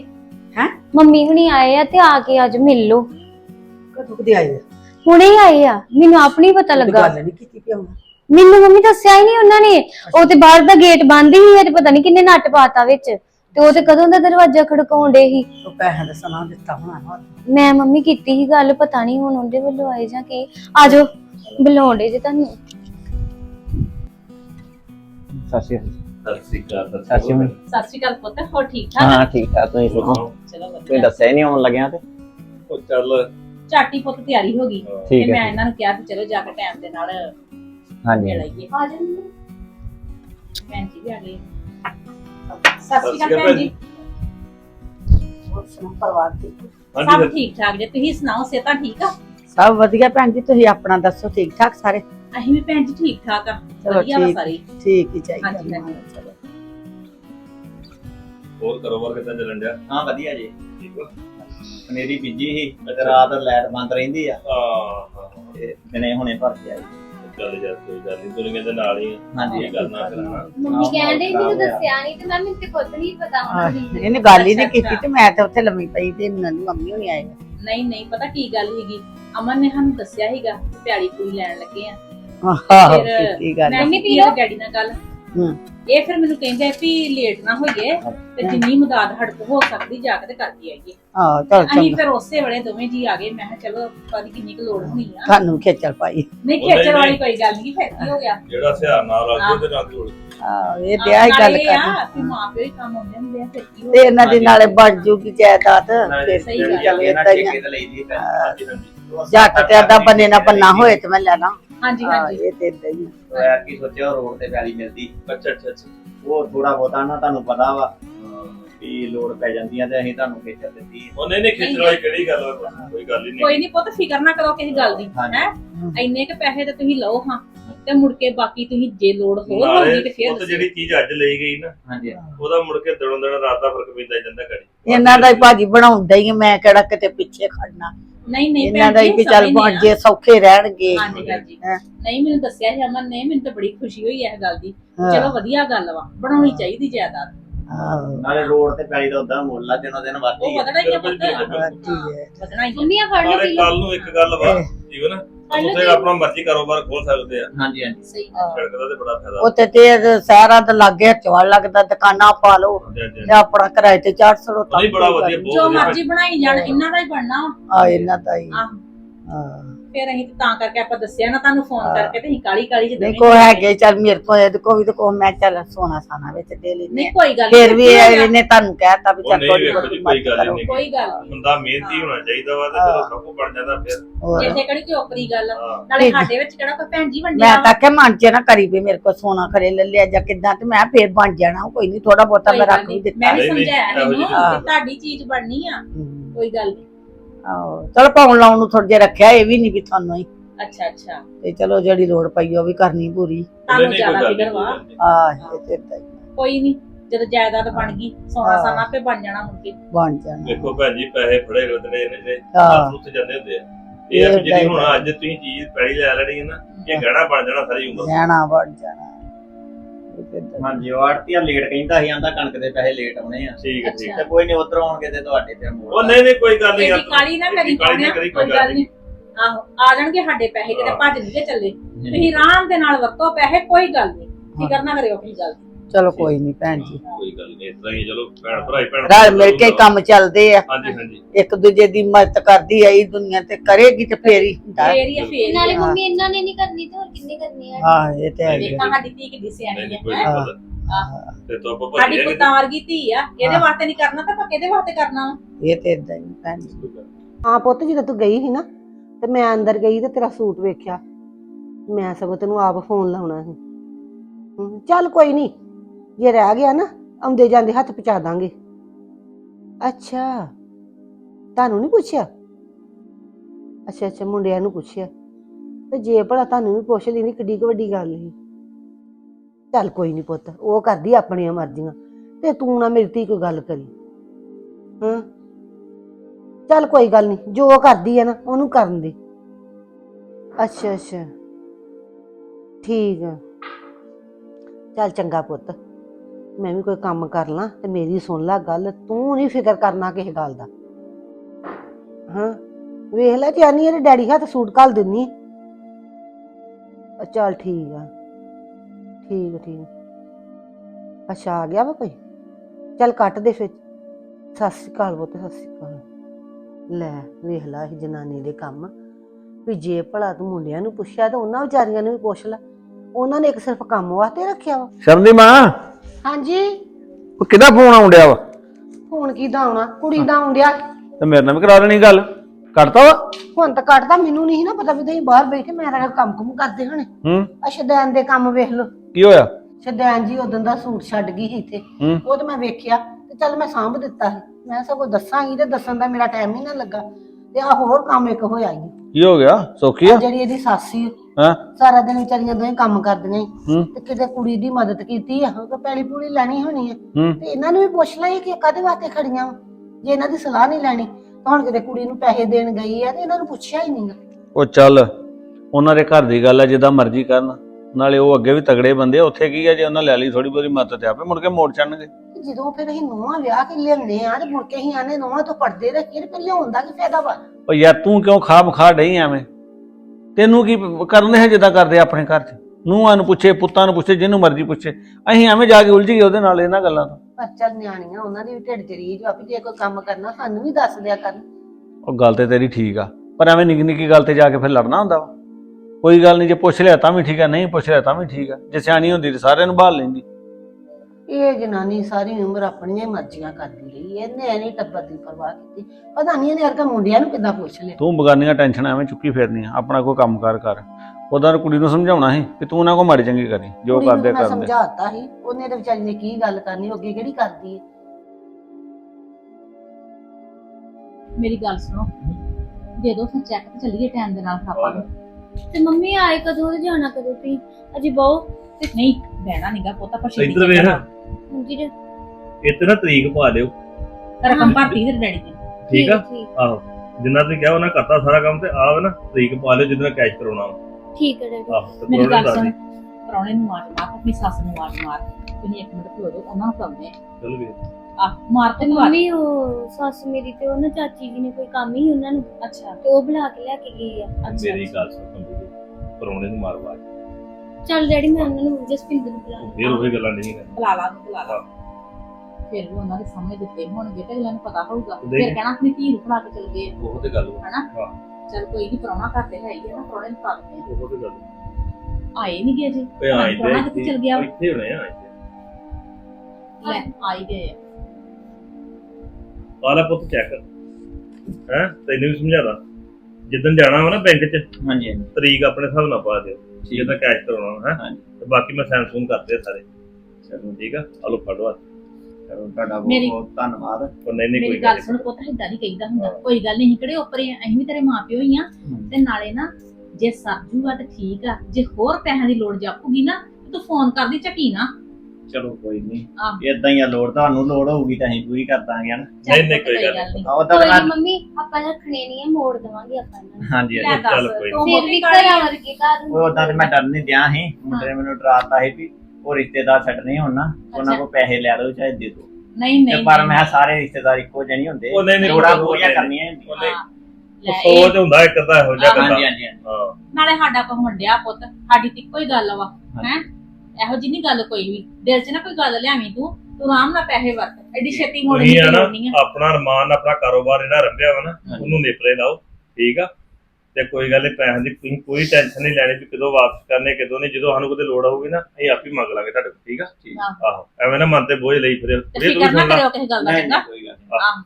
ਹੈਂ? ਮੰਮੀ ਹੁਣੀ ਆਏ ਆ ਤੇ ਆ ਕੇ ਅੱਜ ਮਿਲ ਲੋ ਕਦੋਂ ਕਦੇ ਆਏ? ਹੁਣੇ ਹੀ ਆਏ ਆ। ਮੈਨੂੰ ਆਪ ਨਹੀਂ ਪਤਾ ਲੱਗਾ। ਗੱਲ ਨਹੀਂ ਕੀਤੀ ਪਿਆ ਹੁਣ ਮੈਨੂੰ ਮੰਮੀ ਦੱਸਿਆ ਹੀ ਨਹੀਂ ਉਹਨਾਂ ਨੇ। ਉਹ ਤੇ ਬਾਹਰ ਦਾ ਗੇਟ ਬੰਦ ਹੀ ਤੇ ਪਤਾ ਨਹੀਂ ਕਿੰਨੇ ਨੱਟ ਪਾਤਾ ਵਿੱਚ। ਤੇ ਉਹ ਤੇ ਕਦੋਂ ਦਾ ਦਰਵਾਜ਼ਾ ਖੜਕਾਉਣ ਡੇ ਸੀ। ਉਹ ਪੈਸਿਆਂ ਦਾ ਸੁਣਾ ਦਿੱਤਾ ਹੋਣਾ ਨਾ। ਮੈਂ ਮੰਮੀ ਕੀਤੀ ਸੀ ਗੱਲ ਪਤਾ ਨਹੀਂ ਹੁਣ ਉਹਦੇ ਵੱਲੋਂ ਆਏ ਜਾਂ ਕੀ। ਆਜੋ ਬੁਲਾਉਂਦੇ ਜੇ ਤੁਹਾਨੂੰ। ਸਤਿ ਸ਼੍ਰੀ ਸਤਿ ਸ੍ਰੀ ਅਕਾਲ ਸਤਿ ਸ਼੍ਰੀ ਅਕਾਲ। ਸਤਿ ਸ਼੍ਰੀ ਅਕਾਲ ਪੁੱਤ ਹੋਰ ਠੀਕ ਅਕਾਲ ਹਾਂ ਠੀਕ ਠਾਕ ਤੁਸੀਂ ਸੁਣਾਓ? ਚਲੋ ਤੁਸੀਂ ਵਧੀਆ। ਦੱਸਿਆ ਹੀ ਨਹੀਂ ਆਉਣ ਲੱਗਿਆ ਤੇ? ਉਹ ਚੱਲ। ਝਾਟੀ ਪੁੱਤ ਤਿਆਰੀ ਹੋ ਗਈ ਤੇ ਠੀਕ ਮੈਂ ਹੈ ਇਹਨਾਂ ਨੂੰ ਕਿਹਾ ਕਿ ਚਲੋ ਜਾ ਕੇ ਟਾਈਮ ਦੇ ਨਾਲ ਹਾਂਜੀ। ਮਿਲ ਆਈਏ ਆ ਜਾਂਦੇ ਭੈਣ ਜੀ ਵੀ ਆ ਗਏ। ਸਤਿ ਸ਼੍ਰੀ ਅਕਾਲ ਭੈਣ ਜੀ। ਹੋਰ ਸੁਣਾ ਪਰਿਵਾਰ ਦੀ ਸਭ ਠੀਕ ਠਾਕ ਜੇ। ਤੁਸੀਂ ਸੁਣਾਓ ਸਿਹਤਾਂ ਠੀਕ ਆ? ਸਭ ਵਧੀਆ ਭੈਣ ਜੀ ਤੁਸੀਂ ਆਪਣਾ ਦੱਸੋ ਠੀਕ ਠਾਕ ਸਾਰੇ? ਅਸੀਂ ਵੀ ਭੈਣ ਜੀ ਠੀਕ ਠਾਕ ਆ। ਚਲੋ ਵਧੀਆ ਵਾ ਠੀਕ। ਸਾਰੇ। ਠੀਕ ਹੀ ਚਾਹੀਦਾ ਹਾਂਜੀ, ਹਾਂਜੀ। ਚਲੋ। ਹੋਰ ਕਾਰੋਬਾਰ ਕਿੱਦਾਂ ਚੱਲਣ ਡਿਆ? ਹਾਂ ਵਧੀਆ ਜੀ। ਠੀਕ ਆ। ਮੇਰੀ ਬੀਜੀ ਸੀ ਤੇ ਰਾਤ ਲਾਈਟ ਬੰਦ ਰਹਿੰਦੀ ਆ। ਹਾਂ ਤੇ ਦਿਨੇ ਹੁਣੇ ਭਰ ਕੇ ਆਈ ਚੱਲ ਯਾਰ ਕੋਈ ਗੱਲ ਨਹੀਂ ਦੁਨੀਆ ਦੇ ਨਾਲ ਹੀ ਆ। ਹਾਂਜੀ ਕੀ ਕਰਨਾ ਕਰਾਣਾ ਮੰਮੀ ਕਹਿੰਦੇ ਮੈਨੂੰ ਦੱਸਿਆ ਨਹੀਂ ਤੇ ਮੈਂ ਮੈਨੂੰ ਤੇ ਖੁਦ ਨਹੀਂ ਪਤਾ ਆਹ, ਇਹਨੇ ਗੱਲ ਹੀ ਨਹੀਂ ਕੀਤੀ ਤੇ ਮੈਂ ਤਾਂ ਉੱਥੇ ਲੰਮੀ ਪਈ ਤੇ ਇਹਨਾਂ ਦੀ ਮੰਮੀ ਹੋਣੀ ਆਏ। ਨਹੀਂ ਨਹੀਂ ਪਤਾ ਕੀ ਗੱਲ ਹੈਗੀ ਅਮਨ ਨੇ ਸਾਨੂੰ ਦੱਸਿਆ ਸੀਗਾ ਕਿ ਪਿਆਲੀ ਪੂਰੀ ਲੈਣ ਲੱਗੇ ਆ। ਆਹੋ ਫਿਰ ਕੀਤੀ ਗੱਲ ਮੈਂ ਵੀ ਕੀਤੀ ਆ ਡੈਡੀ ਨਾਲ ਗੱਲ। ਹੂੰ। ਇਹ ਫਿਰ ਮੈਨੂੰ ਕਹਿੰਦੇ ਵੀ ਲੇਟ ਨਾ ਹੋਈਏ ਤੇ ਜਿੰਨੀ ਮਦਦ ਹੜ ਤੋਂ ਹੋ ਸਕਦੀ ਜਾ ਕੇ ਤੇ ਕਰਕੇ ਆਈਏ। ਆਹ ਚਲ ਅਸੀਂ ਚੰਗਾ। ਫਿਰ ਉਸੇ ਵੇਲੇ ਦੋਵੇਂ ਜੀ ਆ ਗਏ। ਮੈਂ ਕਿਹਾ ਚਲੋ ਪਤਾ ਨੀ ਕਿੰਨੀ ਕੁ ਲੋੜ ਹੋਣੀ ਆ। ਤੁਹਾਨੂੰ ਖੇਚਲ ਪਾਈ। ਨਹੀਂ ਉਹ ਨਹੀਂ, ਖੇਚਲ ਵਾਲੀ ਨਹੀਂ। ਕੋਈ ਗੱਲ ਨਹੀਂ ਫਿਰ ਕੀ ਹੋ ਗਿਆ? ਜਿਹੜਾ ਸਿਆਰ ਨਾਲ ਰਲ ਗਿਆ ਤੇ ਨਾਲ ਜੋੜ ਆਹ ਇਹ ਵਿਆਹ ਹੀ ਗੱਲ ਨਾਲੇ ਇਹ ਕਰਨੀ। ਆ ਵੀ ਮਾਂ ਪਿਓ ਹੀ ਕੰਮ ਆਉਂਦੇ ਹੁੰਦੇ ਆ ਫਿਰ ਕੀ ਹੋ ਤੇ ਇਹਨਾਂ ਦੀ ਨਾਲੇ ਬਣ ਜੂਗੀ ਜਾਇਦਾਦ। ਫਿਰ ਸਹੀ ਜਿਹੜੀ ਗੱਲ ਚੱਲ ਚੱਲ ਇਹਨਾਂ ਏਦਾਂ ਹੀ ਆ। ਠੇਕੇ ਤੇ ਲਈ ਦੀ ਹਾਂਜੀ ਹਾਂਜੀ। ਜੱਟ ਤੇ ਆਦਾ ਬੰਨੇ ਨਾ ਬੰਨਾ ਹੋਏ ਤੇ ਮੈਂ ਲੈਣਾ ਹਾਂਜੀ ਹਾਂਜੀ। ਇਹ ਤੇ ਏਦਾਂ ਹੀ ਆ। ਹੋਇਆ ਕੀ ਸੋਚਿਆ ਰੋਡ ਤੇ ਪੈਲੀ ਮਿਲਦੀ ਅੱਛਾ ਅੱਛਾ ਅੱਛਾ ਉਹ ਥੋੜਾ ਬਹੁਤਾ ਨਾ ਤੁਹਾਨੂੰ ਪਤਾ ਵਾ ਵੀ ਲੋੜ ਪੈ ਜਾਂਦੀਆਂ ਤੇ ਅਸੀਂ ਤੁਹਾਨੂੰ ਖੇਚਲ ਦਿੱਤੀ। ਉਹ ਨਹੀਂ ਨਹੀਂ ਖੇਚਲ ਵਾਲੀ ਕਿਹੜੀ ਗੱਲ ਵਾ ਕੋਈ ਗੱਲ ਹੀ ਨਹੀਂ। ਕੋਈ ਨਹੀਂ ਪੁੱਤ ਫਿਕਰ ਨਾ ਕਰੋ ਕਿਸੇ ਗੱਲ ਦੀ ਹਾਂਜੀ। ਹੈ? ਇੰਨੇ ਕ ਪੈਸੇ ਤੇ ਤੁਸੀਂ ਲਓ ਹਾਂ ਤੇ ਮੁੜ ਕੇ ਬਾਕੀ ਤੁਸੀਂ ਜੇ ਲੋੜ ਹੋਰ ਹੋਊਗੀ ਨਾਲੇ ਤੇ ਫਿਰ ਉਹ ਤਾਂ ਜਿਹੜੀ ਚੀਜ਼ ਅੱਜ ਲਈ ਗਈ ਨਾ ਹਾਂਜੀ। ਉਹਦਾ ਮੁੜ ਕੇ ਦਿਨੋਂ ਦਿਨ ਰਾਤ ਦਾ ਫ਼ਰਕ ਪੈਂਦਾ ਜਾਂਦਾ ਘੜੀ। ਇਹਨਾਂ ਦਾ ਹੀ ਭਾਜੀ ਬਣਾਉਂਦਾ ਹੀ ਆ, ਮੈਂ ਕਿਹੜਾ ਕਿਤੇ ਪਿੱਛੇ ਖੜਨਾ। ਨਹੀਂ ਨਹੀਂ ਇਹਨਾਂ ਦਾ ਹੀ ਜੀ, ਚੱਲ ਬਣ। ਜੇ ਸੌਖੇ ਰਹਿਣਗੇ। ਹਾਂਜੀ ਹਾਂਜੀ। ਹੈਂ। ਨਹੀਂ ਮੈਨੂੰ ਦੱਸਿਆ ਸੀ ਅਮਨ ਨੇ ਮੈਨੂੰ ਤਾਂ ਬੜੀ ਖੁਸ਼ੀ ਹੋਈ ਇਸ ਗੱਲ ਦੀ। ਹਾਂ। ਚਲੋ ਵਧੀਆ ਗੱਲ ਵਾ ਬਣਾਉਣੀ ਚਾਹੀਦੀ ਜਾਇਦਾਦ। ਆਹੋ, ਨਾਲੇ ਰੋਡ ਤੇ ਪੈਲੀ ਦਾ ਉਦਾਂ ਮੁੱਲ ਆ ਦਿਨੋਂ ਦਿਨ ਵੱਧਦੀ ਉਹ ਵਧਣਾ ਹੀ ਆ ਪੁੱਤ। ਵਧਣਾ ਹੀ ਆ। ਮੰਮੀ ਆ ਫੜ ਲਓ ਨਾਲੇ ਪੀ ਲਓ ਕੱਲ ਨੂੰ ਇੱਕ ਗੱਲ ਵਾ ਠੀਕ ਆਪਣਾ ਮਰਜ਼ੀ ਕਾਰੋਬਾਰ ਖੋਲ ਸਕਦੇ ਆ। ਹਾਂਜੀ ਹਾਂਜੀ। ਸਹੀ ਗੱਲ। ਸੜਕ ਦਾ ਤੇ ਬੜਾ ਫਾਇਦਾ। ਉੱਥੇ ਤੇ ਸ਼ਹਿਰਾਂ ਦੇ ਲਾਗੇ ਚਵਲ ਲੱਗਦਾ ਦੁਕਾਨਾਂ ਪਾ ਲਓ। ਤੇ ਆਪਣਾ ਕਿਰਾਏ ਤੇ ਚਾਰ ਸੌ ਨਹੀਂ ਬੜਾ ਵਧੀਆ ਜੋ ਬਹੁਤ ਵਧੀਆ ਮਰਜ਼ੀ ਬਣਾਈ ਜਾਣ ਇਹਨਾਂ ਦਾ ਹੀ ਬਣਨਾ। ਆ ਇਹਨਾਂ ਦਾ ਹੀ। ਹਾਂ। ਫਿਰ ਅਸੀਂ ਤੇ ਤਾਂ ਕਰਕੇ ਆਪਾਂ ਦੱਸਿਆ ਨਾ ਤੁਹਾਨੂੰ ਫੋਨ ਕਰਕੇ ਤੇ ਅਸੀਂ ਕਾਲੀ ਕਾਲੀ ਕੋ ਜਣੇ- ਹੈਗੇ ਚੱਲ ਮੇਰੇ ਕੋਲ ਇਹਦੇ ਕੋ ਵੀ ਤੇ ਕੋ ਮੈਂ ਚੱਲ ਸੋਨਾ ਸਾਨਾ ਵਿੱਚ ਦੇ ਲੈਨੇ ਨਹੀਂ ਕੋਈ ਗੱਲ ਫਿਰ ਵੀ? ਇਹਨੇ ਤੁਹਾਨੂੰ ਕਹਿਤਾ ਵੀ ਚੱਲ ਜੀ ਕੋਈ ਗੱਲ। ਨਹੀਂ ਕੋਈ ਗੱਲ। ਬੰਦਾ ਮਿਹਨਤੀ ਹੋਣਾ ਚਾਹੀਦਾ ਵਾ ਤੇ ਜਦੋਂ ਸਭ ਕੁਝ ਬਣ ਜਾਂਦਾ ਫਿਰ। ਇੱਥੇ ਕਿਹੜੀ ਕੋਈ ਓਪਰੀ ਗੱਲ ਨਾਲੇ। ਸਾਡੇ ਵਿੱਚ ਕਿਹੜਾ ਕੋਈ ਭੈਣ ਜੀ ਮੈਂ ਵੰਡਿਆ ਵਾ। ਤਾਂ ਕਿ ਮਨ ਚ ਨਾ ਕਰੀ ਵੀ ਮੇਰੇ ਕੋ ਸੋਨਾ ਖਰੇ ਲੈ ਲਿਆ ਜਾਂ ਕਿਦਾਂ ਤੇ ਮੈਂ ਫੇਰ ਬਣ ਜਾਣਾ ਕੋਈ ਨਹੀਂ ਥੋੜਾ ਬਹੁਤਾ ਮੈਂ ਰੱਖ ਵੀ। ਦਿੱਤਾ ਮੈਂ ਸਮਝਾਇਆ ਇਹਨੂੰ ਤੁਹਾਡੀ ਚੀਜ਼ ਬਣਨੀ ਆ ਕੋਈ ਗੱਲ ਨਹੀਂ ਆਹੋ। ਚਲ ਪਾਉਣ ਲਾਉਣ ਨੂੰ ਥੋੜਾ ਜਿਹਾ ਰੱਖਿਆ ਇਹ ਵੀ ਨਹੀਂ ਵੀ ਤੁਹਾਨੂੰ ਹੀ। ਅੱਛਾ ਅੱਛਾ। ਤੇ ਚਲੋ ਜਿਹੜੀ ਲੋੜ ਪਈ ਉਹ ਵੀ ਕਰਨੀ ਪੂਰੀ। ਤੁਹਾਨੂੰ ਨਹੀਂ, ਕੋਈ ਜ਼ਿਆਦਾ ਗੱਲ ਫਿਕਰ ਨੀ, ਵਾ ਕੋਈ ਗੱਲ ਨੀ। ਆ ਇਹ ਤੇ ਏਦਾਂ ਹੀ। ਕੋਈ ਨਹੀਂ ਜਦੋਂ ਜਾਇਦਾਦ ਬਣ ਗਈ ਸੋਨਾ ਹਾਂ। ਸਾਨਾ ਆਪੇ ਬਣ ਜਾਣਾ ਮੁੜ ਕੇ। ਬਣ ਜਾਣਾ। ਵੇਖੋ ਭੈਣ ਜੀ ਪੈਸੇ ਫੜੇ ਗਲਤੜੇ ਇਹਨੇ ਜਿਹੜੇ ਹਾਂ ਹੱਥ ਉੱਤੇ ਜਾਂਦੇ ਹੁੰਦੇ ਆ। ਇਹ ਆ ਵੀ ਇਹ ਜਿਹੜੀ ਹੁਣ ਏਦਾਂ ਹੀ। ਅੱਜ ਤੁਸੀਂ ਚੀਜ਼ ਪੈੜੀ ਲੈ ਲੈਣੀ ਹੈ ਨਾ ਇਹ ਗਹਿਣਾ ਬਣ ਜਾਣਾ ਸਾਰੀ ਉਮਰ। ਰਹਿਣਾ ਬਣ ਜਾਣਾ। ਹਾਂਜੀ ਉਹ ਆੜਤੀਆ ਲੇਟ ਕਹਿੰਦਾ ਸੀ ਆਂਦਾ ਕਣਕ ਦੇ ਪੈਸੇ ਲੇਟ ਆਉਣੇ ਆ। ਠੀਕ ਹੈ ਠੀਕ ਹੈ ਤੇ ਕੋਈ ਨਹੀਂ ਉਧਰ ਆਉਣਗੇ ਤੇ ਤੁਹਾਡੇ ਤੇ ਮੋੜ ਉਹ ਨਹੀਂ ਨਹੀਂ ਕੋਈ ਗੱਲ ਨਹੀਂ ਇਹਦੀ ਕਾਲੀ ਨਾ ਕਰੀ ਪਾਉਣਿਆ ਕੋਈ ਗੱਲ ਨਹੀਂ। ਆਹੋ ਆ ਜਾਣਗੇ ਸਾਡੇ ਪੈਸੇ ਕਿਤੇ ਭੱਜ ਨਹੀਂ ਕੇ ਚੱਲੇ। ਤੁਸੀਂ ਆਰਾਮ ਦੇ ਨਾਲ ਵਰਤੋ ਪੈਸੇ ਕੋਈ ਗੱਲ ਨਹੀਂ। ਫਿਕਰ ਨਾ ਕਰਿਓ ਕੋਈ ਗੱਲ ਦੀ। ਚਲੋ ਕੋਈ ਨਹੀਂ ਭੈਣ ਜੀ। ਕੋਈ ਗੱਲ ਨਹੀਂ ਤਰ੍ਹਾਂ ਹੀ ਚਲੋ ਭੈਣ ਭਰਾ ਹੀ ਭੈਣ ਰਲ ਮਿਲ ਕੇ ਹੀ ਕੰਮ ਚੱਲਦੇ ਆ। ਹਾਂਜੀ ਹਾਂਜੀ। ਇੱਕ ਦੂਜੇ ਦੀ ਮਦਦ ਕਰਦੀ ਆਈ ਦੁਨੀਆ ਤੇ ਕਰੇਗੀ ਤੇ ਫੇਰ ਹੀ ਹੁੰਦਾ। ਫੇਰ ਹੀ ਆ, ਫੇਰ ਹੀ ਨਾਲੇ ਆ। ਮੰਮੀ ਇਹਨਾਂ ਨੇ ਨਹੀਂ ਕਰਨੀ ਤੇ ਹੋਰ ਕਿੰਨੇ ਕਰਨੀ ਆ? ਹਾਂ ਇਹ ਤੇ ਹੈ ਵੇਖਾਂ ਸਾਡੀ ਧੀ ਕਿੱਡੀ ਸਿਆਣੀ ਨਹੀਂ ਹੈ। ਹੈਂ? ਨਹੀਂ। ਪਤਾ ਤੇ ਤੋਂ ਆਪਾਂ ਸਾਡੀ ਭੱਜੇ ਪੁੱਤਾਂ ਵਰਗੀ ਧੀ ਆ ਇਹਦੇ ਵਾਸਤੇ ਨਹੀਂ ਕਰਨਾ ਤਾਂ ਆਪਾਂ ਕਿਹਦੇ ਵਾਸਤੇ ਕਰਨਾ? ਇਹ ਤੇ ਇਦਾਂ ਹੀ ਭੈਣ ਜੀ। ਹਾਂ ਪੁੱਤ ਜਦੋਂ ਤੂੰ ਗਈ ਸੀ ਨਾ ਤੇ ਮੈਂ ਅੰਦਰ ਗਈ ਤੇ ਤੇਰਾ ਸੂਟ ਵੇਖਿਆ। ਮੈਂ ਸਗੋਂ ਤੈਨੂੰ ਆਪ ਫੋਨ ਲਾਉਣਾ ਸੀ। ਹਮ, ਚੱਲ ਕੋਈ ਨਹੀਂ। ਜੇ ਰਹਿ ਗਿਆ ਨਾ, ਆਉਂਦੇ ਜਾਂਦੇ ਹੱਥ ਪਹੁੰਚਾ ਦਾਂਗੇ। ਅੱਛਾ, ਤੁਹਾਨੂੰ ਨਹੀਂ ਪੁੱਛਿਆ? ਅੱਛਾ ਅੱਛਾ, ਮੁੰਡਿਆਂ ਨੂੰ ਪੁੱਛਿਆ। ਤੇ ਜੇ ਭਲਾ ਤੁਹਾਨੂੰ ਵੀ ਪੁੱਛ ਲਈ ਨਹੀਂ ਕਿੱਡੀ ਕੁ ਵੱਡੀ ਗੱਲ ਸੀ। ਚੱਲ ਕੋਈ ਨਹੀਂ ਪੁੱਤ, ਉਹ ਕਰਦੀ ਆਪਣੀਆਂ ਮਰਜ਼ੀਆਂ। ਤੇ ਤੂੰ ਨਾ ਮੇਰੀ ਧੀ ਕੋਈ ਗੱਲ ਕਰੀ। ਹਾਂ? ਚੱਲ ਕੋਈ ਗੱਲ ਨਹੀਂ ਜੋ ਉਹ ਕਰਦੀ ਹੈ ਨਾ, ਉਹਨੂੰ ਕਰਨ ਦੇ। ਅੱਛਾ ਅੱਛਾ। ਠੀਕ ਆ। ਚੱਲ ਚੰਗਾ ਪੁੱਤ। ਮੈਂ ਵੀ ਕੋਈ ਕੰਮ ਕਰ ਲਾਂ ਤੇ ਮੇਰੀ ਸੁਣ ਲੈ ਗੱਲ, ਤੂੰ ਨਹੀਂ ਫਿਕਰ ਕਰਨਾ ਕਿਸੇ ਗੱਲ ਦਾ। ਹਾਂ, ਵੇਖ ਲੈ ਜਾਨੀ ਇਹਦੇ ਡੈਡੀ ਹੱਥ ਸੂਟ ਘੱਲ ਦਿੰਨੀ ਚੱਲ ਠੀਕ ਆ, ਠੀਕ ਠੀਕ ਅੱਛਾ, ਆ ਗਿਆ ਵਾ ਕੋਈ? ਚੱਲ ਕੱਟ ਦੇ ਫਿਰ। ਸਤਿ ਸ਼੍ਰੀ ਅਕਾਲ ਪੁੱਤ, ਸਤਿ ਸ਼੍ਰੀ ਅਕਾਲ। ਲੈ, ਵੇਖ ਲਾ ਇਹ ਜਨਾਨੀ ਦੇ ਕੰਮ। ਵੀ ਜੇ ਭਲਾ ਤੂੰ ਮੁੰਡਿਆਂ ਨੂੰ ਪੁੱਛਿਆ ਤਾਂ ਉਹਨਾਂ ਵਿਚਾਰੀਆਂ ਨੂੰ ਵੀ ਪੁੱਛ ਲੈ। ਉਹਨਾਂ ਨੇ ਇੱਕ ਸਿਰਫ ਕੰਮ ਵਾਸਤੇ ਰੱਖਿਆ ਵਾ। ਸ਼ਰਨ ਮਾਂ। ਹਾਂਜੀ? ਉਹ ਕਿਹਦਾ ਫੋਨ ਆਉਣ ਡਿਆ ਵਾ? ਹੁਣ ਕੀ ਦਾ ਆਉਣਾ? ਕੁੜੀ ਦਾ ਆਉਂਦਿਆ ਤੇ ਮੇਰੇ ਨਾਲ ਵੀ ਕਰਾ ਲੈਣੀ ਗੱਲ। ਕਰਤਾ ਵਾ? ਹੁਣ ਤਾਂ ਕੱਟਦਾ ਮੈਨੂੰ ਨਹੀਂ ਨਾ ਪਤਾ ਵੀ ਤੁਸੀਂ ਬਾਹਰ ਬੈਠੇ ਮੈਂ ਤਾਂ ਕੰਮ ਕੁਮ ਕਰਦੇ ਹਣੇ। ਹੂੰ। ਅਸ਼ਦੈਨ ਦੇ ਕੰਮ ਵੇਖ ਲਓ। ਕੀ ਹੋਇਆ? ਸ਼ਦੈਨ ਜੀ ਉਦੋਂ ਦਾ ਸੂਟ ਛੱਡ ਗਈ ਸੀ ਇੱਥੇ। ਹੂੰ। ਉਹ ਤਾਂ ਮੈਂ ਵੇਖਿਆ ਤੇ ਚੱਲ ਮੈਂ ਸਾਂਭ ਦਿੱਤਾ ਸੀ। ਮੈਂ ਸਗੋਂ ਦੱਸਾਂਗੀ ਤੇ ਦੱਸਣ ਦਾ ਮੇਰਾ ਟਾਈਮ ਹੀ ਨਾ ਲੱਗਾ। ਤੇ ਆ ਹੋਰ ਕੰਮ ਇੱਕ ਹੋਇਆ ਹੀ ਕੀ ਹੋ ਗਿਆ? ਸੌਖੀ ਆ? ਜਿਹੜੀ ਇਹਦੀ ਸਾਸੀ ਹਾਂ? ਸਾਰਾ ਦਿਨ ਵਿਚਾਰੀਆਂ ਦੋਵੇਂ ਕੰਮ ਕਰਦੀਆਂ ਈ। ਹੂੰ। ਤੇ ਕਿਤੇ ਕੁੜੀ ਦੀ ਮਦਦ ਕੀਤੀ ਆ ਉਹ ਪੈਲੀ ਪੂਲੀ ਲੈਣੀ ਹੋਣੀ ਆ। ਹੂੰ। ਤੇ ਇਹਨਾਂ ਨੂੰ ਵੀ ਪੁੱਛ ਲਈ ਕਿ ਕਾਦੇ ਵਾਸਤੇ ਖੜੀਆਂ ਵਾਂ। ਜੇ ਇਹਨਾਂ ਦੀ ਸਲਾਹ ਨਹੀਂ ਲੈਣੀ ਤਾਂ ਹੁਣ ਕਿਤੇ ਕੁੜੀ ਨੂੰ ਪੈਸੇ ਦੇਣ ਗਈ ਆ ਤੇ ਇਹਨਾਂ ਨੂੰ ਪੁੱਛਿਆ ਹੀ ਨਹੀਂਗਾ ਉਹ ਚੱਲ ਉਹਨਾਂ ਦੇ ਘਰ ਦੀ ਗੱਲ ਆ ਜਿੱਦਾਂ ਮਰਜ਼ੀ ਕਰਨ। ਨਾਲੇ ਉਹ ਅੱਗੇ ਵੀ ਤਗੜੇ ਬੰਦੇ ਆ ਉੱਥੇ ਕੀ ਆ ਜੇ ਉਹਨਾਂ ਲੈ ਲਈ ਥੋੜੀ ਬਹੁਤੀ ਮਦਦ ਤੇ ਆਪੇ ਮੁੜ ਕੇ ਮੋੜ ਚੜਨਗੇ ਜਦੋਂ ਫਿਰ ਅਸੀਂ ਨੋਹਾਂ ਵਿਆਹ ਕੇ ਲਿਆਉਂਦੇ ਆ ਤੇ ਮੁੜ ਕੇ ਅਸੀਂ ਆਨੇ ਨੋਹਾਂ ਤੋਂ ਪੜਦੇ ਰਹੇ ਫਿਰ ਫਿਰ ਲਿਆਉਣ ਦਾ ਕੀ ਫਾਇਦਾ ਵਾ? ਉਹ ਯਾਰ ਤੂੰ ਕਿਉਂ ਖਾਮ ਖਾ ਡਈ ਐਵੇਂ? ਤੈਨੂੰ ਕੀ ਕਰਨੇ ਹੈ ਜਿੱਦਾਂ ਕਰਦੇ ਆਪਣੇ ਘਰ 'ਚ? ਨੂੰਹਾਂ ਨੂੰ ਪੁੱਛੇ ਪੁੱਤਾਂ ਨੂੰ ਪੁੱਛੇ ਜਿਹਨੂੰ ਮਰਜ਼ੀ ਪੁੱਛੇ। ਅਸੀਂ ਐਵੇਂ ਜਾ ਕੇ ਉਲਝ ਗਏ ਉਹਦੇ ਨਾਲ ਇਹਨਾਂ ਗੱਲਾਂ ਤੋਂ। ਪਰ ਚੱਲ ਨਿਆਣੀਆਂ ਉਹਨਾਂ ਦੀ ਵੀ ਢਿੱਡ ਚ ਰੀਝ ਆ ਵੀ ਜੇ ਕੋਈ ਕੰਮ ਕਰਨਾ ਸਾਨੂੰ ਵੀ ਦੱਸ ਦਿਆ ਕਰਨ। ਉਹ ਗੱਲ ਤੇ ਤੇਰੀ ਠੀਕ ਆ ਪਰ ਐਵੇਂ ਨਿੱਕੀ ਨਿੱਕੀ ਗੱਲ ਤੇ ਜਾ ਕੇ ਫਿਰ ਲੜਨਾ ਹੁੰਦਾ ਵਾ। ਕੋਈ ਗੱਲ ਨਹੀਂ ਜੇ ਪੁੱਛ ਲਿਆ ਤਾਂ ਵੀ ਠੀਕ ਆ ਨਹੀਂ ਪੁੱਛ ਲਿਆ ਤਾਂ ਵੀ ਠੀਕ ਆ। ਜੇ ਸਿਆਣੀ ਹੁੰਦੀ ਤੇ ਸਾਰਿਆਂ ਨੂੰ ਭਾਲ ਲੈਂਦੀ। ਇਹ ਜਨਾਨੀ ਸਾਰੀ ਉਮਰ ਆਪਣੀਆਂ ਹੀ ਮਰਜ਼ੀਆਂ ਕਰਦੀ ਰਹੀ ਇਹਨੇ ਨਹੀਂ ਟੱਬਰ ਦੀ ਪਰਵਾਹ ਕੀਤੀ। ਪਤਾ ਨਹੀਂ ਇਹਨੇ ਅਰਕਾ ਮੁੰਡਿਆਂ ਨੂੰ ਕਿੱਦਾਂ ਪੁੱਛ ਲਿਆ। ਤੂੰ ਬਗਾਨੀਆਂ ਟੈਨਸ਼ਨ ਐਵੇਂ ਚੁੱਕੀ ਫਿਰਨੀ ਆ। ਆਪਣਾ ਕੋਈ ਕੰਮਕਾਰ ਕਰ। ਉਹਦਾ ਕੁੜੀ ਨੂੰ ਸਮਝਾਉਣਾ ਸੀ ਕਿ ਤੂੰ ਉਹਨਾਂ ਕੋ ਮਾੜੀ ਚੰਗੀ ਕਰੀ। ਜੋ ਕੁੜੀ ਨੂੰ ਕਰਦੇ ਮੈਂ ਕਰਦੇ। ਸਮਝਾਤਾ ਸੀ। ਉਹਨੇ ਤੇ ਵਿਚਾਰੀ ਨੇ ਕੀ ਗੱਲ ਕਰਨੀ ਉਹ ਅੱਗੇ ਕਿਹੜੀ ਕਰਦੀ ਹੈ? ਮੇਰੀ ਗੱਲ ਸੁਣੋ। ਦੇ ਦੋ ਫਿਰ ਚੈੱਕ ਤੇ ਚੱਲੀਏ ਟਾਈਮ ਦੇ ਨਾਲ ਖਾਪਾਂ ਨੂੰ। ਤੇ ਮੰਮੀ ਆਏ ਕਦੋਂ ਤੇ ਜਾਣਾ ਕਦੋਂ ਤੁਸੀਂ? ਅਜੇ ਬਹੁ ਨਹੀਂ ਬਹਿਣਾ ਨਹੀਂਗਾ ਪੁੱਤਾ ਪਰ ਛੇਤੀ ਇੱਧਰ ਵੇਖ। ਚੱਲਣਾ। ਹਾਂਜੀ ਜੀ। ਇੱਥੇ ਨਾ ਤਰੀਕ ਪਾ ਦਿਓ। ਰਕਮ ਭਰਤੀ ਤੇ ਡੈਡੀ ਨੇ ਠੀਕ ਆ? ਆਹੋ। ਜਿੰਨਾ ਤੁਸੀਂ ਕਿਹਾ ਉਹਨਾਂ ਕਰਤਾ ਸਾਰਾ ਕੰਮ ਤੇ ਆਹ ਵਾ ਨਾ ਤਰੀਕ ਪਾ ਲਿਓ ਜਿੱਦਣ ਕੈਸ਼ ਕਰਾਉਣਾ ਵਾ। ਠੀਕ ਹੈ ਡੈਡੀ। ਆਹੋ ਤੇ ਮੇਰੀ ਗੱਲ ਸੁਣ। ਪਰੌਣੇ ਨੂੰ ਆਵਾਜ਼ ਮਾਰ ਆਪਣੀ ਸੱਸ ਨੂੰ ਆਵਾਜ਼ ਮਾਰ। ਤੁਸੀਂ ਇੱਕ ਮਿੰਟ ਖਲੋ ਜਾਓ ਉਹਨਾਂ ਨੂੰ ਕਹਉਂਦੇ ਚਲੋ ਵੀ ਆ ਮਾਰ ਤੇ ਨਹੀਂ ਆਵਾਜ਼ ਮੰਮੀ ਉਹ ਸੱਸ ਮੇਰੀ ਤੇ ਉਹ ਨਾ ਚਾਚੀ ਜੀ ਨੇ ਕੋਈ ਕੰਮ ਹੀ ਉਹਨਾਂ ਨੂੰ। ਅੱਛਾ। ਤੇ ਉਹ ਬੁਲਾ ਕੇ ਲੈ ਕੇ ਗਈ ਆ। ਅੱਛਾ ਮੇਰੀ ਗੱਲ ਸੁਣ ਕੰਪਲੀਟ ਪਰੌਣੇ ਨੂੰ ਮਾਰ ਬਾਜ ਚੱਲ ਡੈਡੀ ਮੈਂ ਉਹਨਾਂ ਨੂੰ ਜਸਪਿੰਦਰ ਨੂੰ ਬੁਲਾ ਫਿਰ ਉਹੀ ਗੱਲਾਂ ਨਹੀਂ ਨੇ ਬੁਲਾ ਲਾ ਬੁਲਾ ਲਾ। ਫਿਰ ਵੀ ਉਹਨਾਂ ਦੇ ਸਾਹਮਣੇ ਦਿੱਤੇ ਹੋਣਗੇ ਤੇ ਅਗਲਿਆਂ ਨੂੰ ਪਤਾ ਹੋਊਗਾ। ਫਿਰ ਕਹਿਣਾ ਆਪਣੀ ਧੀ ਨੂੰ ਫੜਾ ਕੇ ਚਲ ਗਏ। ਉਹ ਤੇ ਗੱਲ ਵਾ। ਹਨਾ? ਹਾਂ। ਚਲ ਕੋਈ ਨਹੀਂ ਪਰੌਣਾ ਕਰਦੇ ਹੈ ਹੀ ਆ ਨਾ ਪਰੌਣੇ ਨੂੰ ਕਰਦੇ ਆ। ਉਹ ਤੇ ਗੱਲ ਵਾ। ਆਏ ਨਹੀਂ ਗਏ ਜੀ ਆਏ ਪਰੌਣਾ ਕਿੱਥੇ ਚਲ ਗਿਆ? ਇੱਥੇ ਹੋਣੇ ਆ ਇੱਥੇ ਲੈ ਆਈ ਗਏ ਆ। ਆਲਾ ਪੁੱਤ ਚੈੱਕ ਹੈ? ਤੈਨੂੰ ਵੀ ਸਮਝਾਦਾ ਜਿੱਦਣ ਜਾਣਾ ਵਾ ਨਾ ਬੈਂਕ 'ਚ ਹਾਂਜੀ ਹਾਂਜੀ। ਤਰੀਕ ਆਪਣੇ ਹਿਸਾਬ ਨਾਲ ਪਾ ਦਿਓ। ਜਿੱਦਾਂ ਕੈਸ਼ ਕਰਾਉਣਾ ਹੈ? ਹਾਂਜੀ। ਤੇ ਬਾਕੀ ਮੈਂ ਸੈਂਡ ਸੂਨ ਕਰਤੇ ਸਾਰੇ। ਚਲੋ। ਠੀਕ ਆ? ਹਲੋ ਫੜੋ ਹੱਥ। ਚਲੋ ਤੁਹਾਡਾ ਬਹੁਤ ਮੇਰੀ- ਬਹੁਤ ਧੰਨਵਾਦ। ਉਹ ਨਹੀਂ ਨਹੀਂ ਮੇਰੀ ਕੋਈ ਗੱਲ ਗੱਲ ਸੁਣ ਪੁੱਤ ਏਦਾਂ ਨਹੀਂ ਕਹੀਦਾ ਹੁੰਦਾ। ਕੋਈ ਗੱਲ ਨਹੀਂ ਅਸੀਂ ਕਿਹੜੇ ਉੱਪਰੇ ਆ? ਅਸੀਂ ਵੀ ਤੇਰੇ ਮਾਪਿਓ ਹੀ ਆ। ਤੇ ਨਾਲੇ ਨਾ ਜੇ ਤੇ ਠੀਕ ਆ। ਜੇ ਹੋਰ ਪੈਸਿਆਂ ਦੀ ਲੋੜ ਜਾਪੂਗੀ ਨਾ ਤੇ ਤੂੰ ਫੋਨ ਕਰਦੀ ਝਕੀ ਨਾ ਚਲੋ ਕੋਈ ਨਹੀਂ ਆਹ। ਇਦਾਂ ਹੀ ਆ ਲੋੜ ਤੁਹਾਨੂੰ ਲੋੜ ਹੋਊਗੀ ਤਾਂ ਅਸੀਂ ਪੂਰੀ ਕਰ ਦਾਂਗੇ ਹਨਾ? ਨਹੀਂ, ਨਹੀਂ, ਕੋਈ ਗੱਲ ਨਹੀਂ। ਉਹਦਾ ਕੋਈ ਮੈਂ ਨੀ ਮੰਮੀ ਆਪਾਂ ਰੱਖਣੇ ਨਹੀਂ ਆ ਮੋੜ ਦੇਵਾਂਗੇ ਆਪਾਂ ਇਹਨਾਂ ਨੂੰ। ਹਾਂਜੀ ਲੈ ਹਾਂਜੀ ਦੱਸ। ਚੱਲ ਕੋਈ ਤੂੰ ਫਿਰ ਵੀ ਕਾਲੀ ਘਰਾਂ ਆ। ਵਰਗੇ ਘਰ ਉਹ ਉਦਾਂ ਤੇ ਮੈਂ ਡਰ ਨਹੀਂ ਦਿਆਂ ਸੀ। ਮੁੰਡੇ ਨੇ ਮੈਨੂੰ ਡਰਾਤਾ ਸੀ ਵੀ ਉਹ ਰਿਸ਼ਤੇਦਾਰ ਛੱਡਨੇ ਹੋਣ ਨਾ ਉਹਨਾਂ ਕੋਲ ਪੈਸੇ ਲੈ ਲਓ ਚਾਹੇ ਦੇ ਦਿਓ। ਨਹੀਂ ਤੇ ਨਹੀਂ ਪਰ। ਮੈਂ ਸਾਰੇ ਰਿਸ਼ਤੇਦਾਰ ਇੱਕੋ ਜਿਹੇ ਨਹੀਂ ਹੁੰਦੇ। ਉਹ ਨਹੀਂ, ਨਹੀਂ, ਲੋੜਾਂ ਉਹ ਨਹੀਂ। ਕਰਨੀਆਂ ਹੁੰਦੀਆਂ। ਉਹਨੇ ਹਾਂ, ਲੈ ਸੋਚ ਹੁੰਦਾ ਇੱਕ ਅੱਧਾ ਇਹੋ ਜਿਹਾ ਬੰਦਾ। ਹਾਂਜੀ ਹਾਂਜੀ। ਹਾਂਜੀ। ਹਾਂ। ਨਾਲੇ ਸਾਡਾ ਕੋ ਮੁੰਡਿਆ ਪੁੱਤ? ਸਾਡੀ ਤੇ ਇੱਕੋ ਹੀ ਗੱਲ ਵਾ ਹੈ? ਇਹੋ ਜਿਹੀ ਨਹੀਂ ਗੱਲ ਕੋਈ ਵੀ। ਦਿਲ 'ਚ ਨਾ ਕੋਈ ਗੱਲ ਲਿਆਵੀਂ ਤੂੰ ਤੂੰ ਆਰਾਮ ਨਾਲ ਪੈਸੇ ਵਰਤ। ਐਡੀ ਛੇਤੀ ਮੋੜਨ ਉਹੀ ਦੀ ਆ ਨਾ ਲੋੜ ਨਹੀਂ ਆ। ਆਪਣਾ ਰਮਾਨ ਆਪਣਾ ਕਾਰੋਬਾਰ ਜਿਹੜਾ ਰੰਭਿਆ ਵਾ ਨਾ ਉਹਨੂੰ ਨੇਪਰੇ ਲਾਓ ਠੀਕ ਆ? ਤੇ ਕੋਈ ਗੱਲ ਨਹੀਂ ਪੈਸਿਆਂ ਦੀ ਤੁਸੀਂ ਕੋਈ ਟੈਨਸ਼ਨ ਨਹੀਂ ਲੈਣੀ ਵੀ ਕਦੋਂ ਵਾਪਸ ਕਰਨੇ ਕਦੋਂ ਨਹੀਂ ਜਦੋਂ ਸਾਨੂੰ ਕਿਤੇ ਲੋੜ ਹੋਊਗੀ ਨਾ ਅਸੀਂ ਆਪ ਹੀ ਮੰਗ ਲਾਂਗੇ ਤੁਹਾਡੇ ਕੋਲ ਠੀਕ ਆ? ਆਹੋ। ਐਵੇਂ ਨਾ ਮਨ ਤੇ ਬੋਝ ਲਈ ਫਿਰੇ ਤੇ ਫਿਕਰ ਨਾ। ਕਰਿਓ ਕਿਸੇ ਗੱਲ ਦਾ ਨਹੀਂ ਚੰਗਾ? ਨਹੀਂ, ਕੋਈ ਗੱਲ ਨੀ। ਆਹ।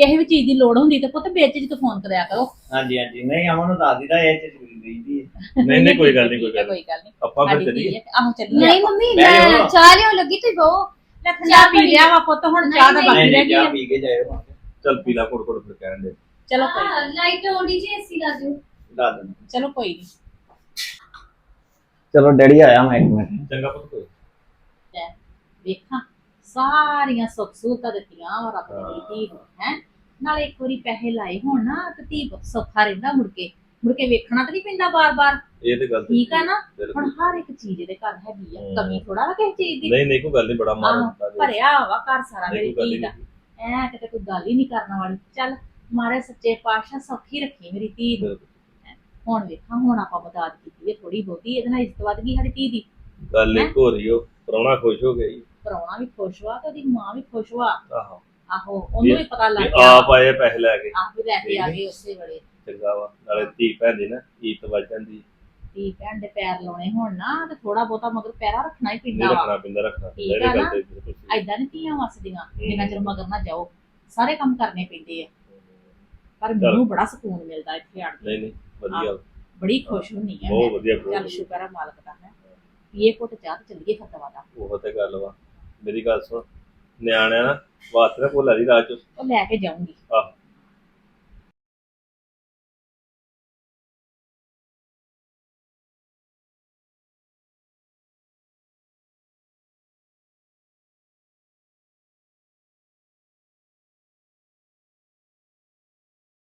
ਕਿਸੇ ਵੀ ਚੀਜ਼ ਦੀ ਲੋੜ ਹੁੰਦੀ ਤੇ ਪੁੱਤ ਵਿੱਚ ਚ ਫੋਨ ਕਰਿਆ ਕਰੋ। ਹਾਂਜੀ ਹਾਂਜੀ। ਨਹੀਂ ਅਮਨ ਨੂੰ ਦੱਸ ਦਿੱਤਾ ਇਹ ਚ ਜ਼ਰੂਰੀ ਰਹਿੰਦੀ ਹੈ ਨਹੀਂ ਨਹੀਂ ਕੋਈ ਗੱਲ ਨਹੀਂ ਕੋਈ ਗੱਲ ਨੀ। ਕੋਈ ਗੱਲ ਨਹੀਂ। ਆਪਾਂ ਫਿਰ ਸਾਡੀ ਧੀ ਚੱਲੀਏ। ਹੈ, ਆਹੋ ਚੱਲੀਏ ਨਹੀਂ ਮੰਮੀ ਮੈਂ। ਚਾਹ ਲਿਓ ਲੱਗੀ ਤੁਸੀਂ ਬਹੁ। ਠੰਡਾ ਪੀ ਲਿਆ ਵਾ ਪੁੱਤ ਹੁਣ ਚਾਹ ਦਾ ਨਹੀਂ, ਬਾਕੀ ਨਹੀਂ ਰਹਿ ਨਹੀਂ ਗਈ ਚਾਹ। ਪੀ ਕੇ ਜਾਇਓ ਚੱਲ ਪੀਲਾ ਕੋੜ ਕੋੜ ਫਿਰ ਕਹਿਣ ਦੇ। ਚਲੋ ਕੋਈ ਨੀ, ਲਾਈਟ ਆਉਂਦੀ ਜੀ ਏਸੀ ਲਾ ਦਿਓ। ਦੱਸ ਦਿੰਦਾ। ਚਲੋ ਕੋਈ ਨਹੀਂ। ਚਲੋ ਡੈਡੀ ਆਇਆ ਮੈਂ ਇੱਕ ਮਿੰਟ। ਚੰਗਾ ਪੁੱਤ ਕੋਈ ਵੇਖਾਂ। ਸਾਰੀਆਂ ਸੁੱਖ ਸਹੂਲਤਾਂ ਦਿੱਤੀਆਂ ਵਾ ਰੱਬ ਨੇ ਨੂੰ ਹੈ। ਨਾਲੇ ਇੱਕ ਵਾਰੀ ਪੈਸੇ ਲਾਏ ਹੋਣ ਨਾ ਤੇ ਧੀ ਪੁੱਤ ਸੌਖਾ ਰਹਿੰਦਾ ਮੁੜ ਕੇ। ਮੁੜ ਕੇ ਵੇਖਣਾ ਤਾਂ ਨਹੀਂ ਪੈਂਦਾ ਬਾਰ-ਬਾਰ। ਇਹ ਤੇ ਗੱਲ ਠੀਕ ਆ ਨਾ। ਹੁਣ ਹਰ ਇੱਕ ਚੀਜ਼ ਦੇ ਘਰ ਹੈਗੀ ਆ। ਕਮੀ ਥੋੜਾ ਵਾ ਕਿਸੇ ਚੀਜ਼ ਦੀ। ਨਹੀਂ ਨਹੀਂ ਕੋਈ ਗੱਲ ਨਹੀਂ ਬੜਾ ਮਾਣ ਹੁੰਦਾ ਜੀ। ਭਰਿਆ ਵਾ ਘਰ ਸਾਰਾ ਮੇਰੀ ਧੀ ਦਾ। ਐ ਕਿਤੇ ਕੋਈ ਗੱਲ ਹੀ ਨਹੀਂ ਕਰਨ ਵਾਲੀ। ਚੱਲ ਮਾਰੇ ਸੱਚੇ ਪਾਤਸ਼ਾਹ ਸੌਖੀ ਰੱਖੀ ਮੇਰੀ ਧੀ ਨੂੰ। ਹੁਣ ਵੇਖਾਂ ਹੁਣ ਆਪਾਂ ਮਦਦ ਕੀਤੀ ਹੈ ਥੋੜੀ ਬਹੁਤੀ। ਇਹਦੇ ਨਾਲ ਇੱਜ਼ਤ ਵੱਧ ਗਈ ਸਾਡੀ ਧੀ ਦੀ? ਗੱਲ ਇੱਕ ਹੋ ਰਹੀ ਹੋ ਪ੍ਰਾਹੁਣਾ ਖੁਸ਼ ਹੋ ਗਈ ਪਰੌਣਾ ਵੀ ਖੁਸ਼ ਵਾ ਤੇ ਉਹਦੀ ਮਾਂ ਵੀ ਖੁਸ਼ ਵਾ। ਆਹੋ। ਆਹੋ ਉਹਨੂੰ ਵੀ ਪਤਾ ਲੱਗ ਗਿਆ। ਆਪ ਆਏ ਪੈਸੇ ਲੈ ਕੇ। ਆਪ ਵੀ ਲੈ ਕੇ ਆ ਗਏ ਉਸੇ ਵੇਲੇ। ਚੰਗਾ ਵਾ। ਨਾਲੇ ਧੀ ਭੈਣ ਦੀ ਨਾ ਈਤ ਵੱਜ ਜਾਂਦੀ। ਧੀ ਭੈਣ ਦੇ ਪੈਰ ਲਾਉਣੇ ਹੋਣ ਨਾ ਤੇ ਥੋੜਾ ਬਹੁਤਾ ਮਗਰ ਪੈਰਾ ਰੱਖਣਾ ਹੀ ਇਹ ਪੈਂਦਾ ਵਾ। ਰੱਖਣਾ ਪੈਂਦਾ ਰੱਖਣਾ ਪੈਂਦਾ। ਠੀਕ ਇਹਦੀ ਆ ਗੱਲ ਨਾ? ਤੇ ਬਿਲਕੁਲ ਸਹੀ। ਐਦਾਂ ਨਹੀਂ ਧੀਆਂ ਵਸਦੀਆਂ ਜਿੰਨਾ ਚਿਰ ਮਗਰ ਨਾ ਜਾਓ। ਸਾਰੇ ਕੰਮ ਕਰਨੇ ਪੈਂਦੇ ਆ। ਪਰ ਮੈਨੂੰ ਬੜਾ ਸਕੂਨ ਮਿਲਦਾ ਇੱਥੇ ਆਣ ਕੇ। ਨਹੀਂ ਨਹੀਂ। ਵਧੀਆ। ਬੜੀ ਖੁਸ਼ ਹੁੰਨੀ ਆ ਬਹੁਤ ਵਧੀਆ ਚੱਲ ਸ਼ੁਕਰ ਆ ਮਾਲਕ ਦਾ ਹੈ। ਇਹ ਘੁੱਟ ਚਾਹ ਚੱਲੀਏ ਫਿਰ ਦਵਾ ਦਾ ਉਹ ਤੇ ਗੱਲ ਵਾ। ਮੇਰੀ ਗੱਲ ਸੁਣ। ਨਿਆਣਿਆਂ ਨਾ ਵਾਸਤੇ ਨਾ ਭੁੱਲ ਦੀ ਰਾਹ ਚ। ਉਹ ਲੈ ਕੇ ਜਾਊਂਗੀ। ਆਹ।